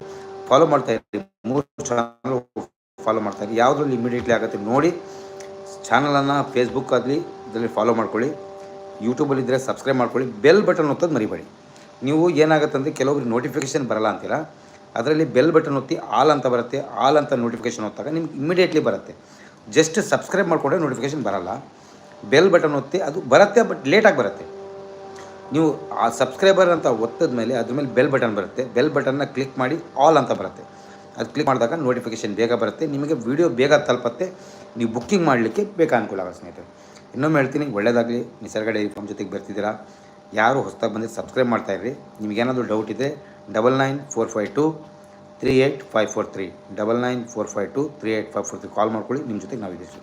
ಫಾಲೋ ಮಾಡ್ತಾ ಇರಿ ಮೂರು ಚಾನಲ್ ಫಾಲೋ ಮಾಡ್ತಾರೆ ಯಾವುದ್ರಲ್ಲಿ ಇಮಿಡಿಯೇಟ್ಲಿ ಆಗುತ್ತೆ ನೋಡಿ. ಚಾನಲನ್ನು ಫೇಸ್ಬುಕ್ ಆಗಲಿ, ಇದರಲ್ಲಿ ಫಾಲೋ ಮಾಡ್ಕೊಳ್ಳಿ. ಯೂಟ್ಯೂಬಲ್ಲಿದ್ದರೆ ಸಬ್ಸ್ಕ್ರೈಬ್ ಮಾಡ್ಕೊಳ್ಳಿ. ಬೆಲ್ ಬಟನ್ ಒತ್ತೋದು ಮರಿಬೇಡಿ. ನೀವು ಏನಾಗುತ್ತೆ ಅಂದರೆ ಕೆಲವೊಬ್ರಿಗೆ ನೋಟಿಫಿಕೇಷನ್ ಬರಲ್ಲ ಅಂತೀರ? ಅದರಲ್ಲಿ ಬೆಲ್ ಬಟನ್ ಒತ್ತಿ ಆಲ್ ಅಂತ ಬರುತ್ತೆ. ಆಲ್ ಅಂತ ನೋಟಿಫಿಕೇಷನ್ ಒತ್ತಾಗ ನಿಮ್ಗೆ ಇಮಿಡಿಯೇಟ್ಲಿ ಬರುತ್ತೆ. ಜಸ್ಟ್ ಸಬ್ಸ್ಕ್ರೈಬ್ ಮಾಡಿಕೊಂಡ್ರೆ ನೋಟಿಫಿಕೇಷನ್ ಬರಲ್ಲ. ಬೆಲ್ ಬಟನ್ ಒತ್ತಿ, ಅದು ಬರುತ್ತೆ ಬಟ್ ಲೇಟಾಗಿ ಬರುತ್ತೆ. ನೀವು ಆ ಸಬ್ಸ್ಕ್ರೈಬರ್ ಅಂತ ಒತ್ತದ ಮೇಲೆ ಅದ್ರ ಮೇಲೆ ಬೆಲ್ ಬಟನ್ ಬರುತ್ತೆ. ಬೆಲ್ ಬಟನ್ನ ಕ್ಲಿಕ್ ಮಾಡಿ ಆಲ್ ಅಂತ ಬರುತ್ತೆ. ಅದು ಕ್ಲಿಕ್ ಮಾಡಿದಾಗ ನೋಟಿಫಿಕೇಷನ್ ಬೇಗ ಬರುತ್ತೆ. ನಿಮಗೆ ವಿಡಿಯೋ ಬೇಗ ತಲುಪತ್ತೆ. ನೀವು ಬುಕ್ಕಿಂಗ್ ಮಾಡಲಿಕ್ಕೆ ಬೇಗ ಅನುಕೂಲ ಆಗುತ್ತೆ ಸ್ನೇಹಿತರೆ. ಇನ್ನೊಮ್ಮೆ ಹೇಳ್ತೀನಿ ಒಳ್ಳೆಯದಾಗಲಿ ನಿಸರ್ಗ ಡೈರಿ ಫಾರ್ಮ್ ಜೊತೆಗೆ ಬರ್ತಿದ್ದೀರಾ. ಯಾರು ಹೊಸದಾಗಿ ಬಂದರೆ ಸಬ್ಸ್ಕ್ರೈಬ್ ಮಾಡ್ತಾ ಇರ್ರಿ. ನಿಮಗೇನಾದರೂ ಡೌಟ್ ಇದೆ double nine four five two three eight five four three double nine four five two three eight five four three call ಮಾಡ್ಕೊಳ್ಳಿ, ನಿಮ್ಮ ಜೊತೆಗೆ ನಾವಿದ್ದೀವಿ.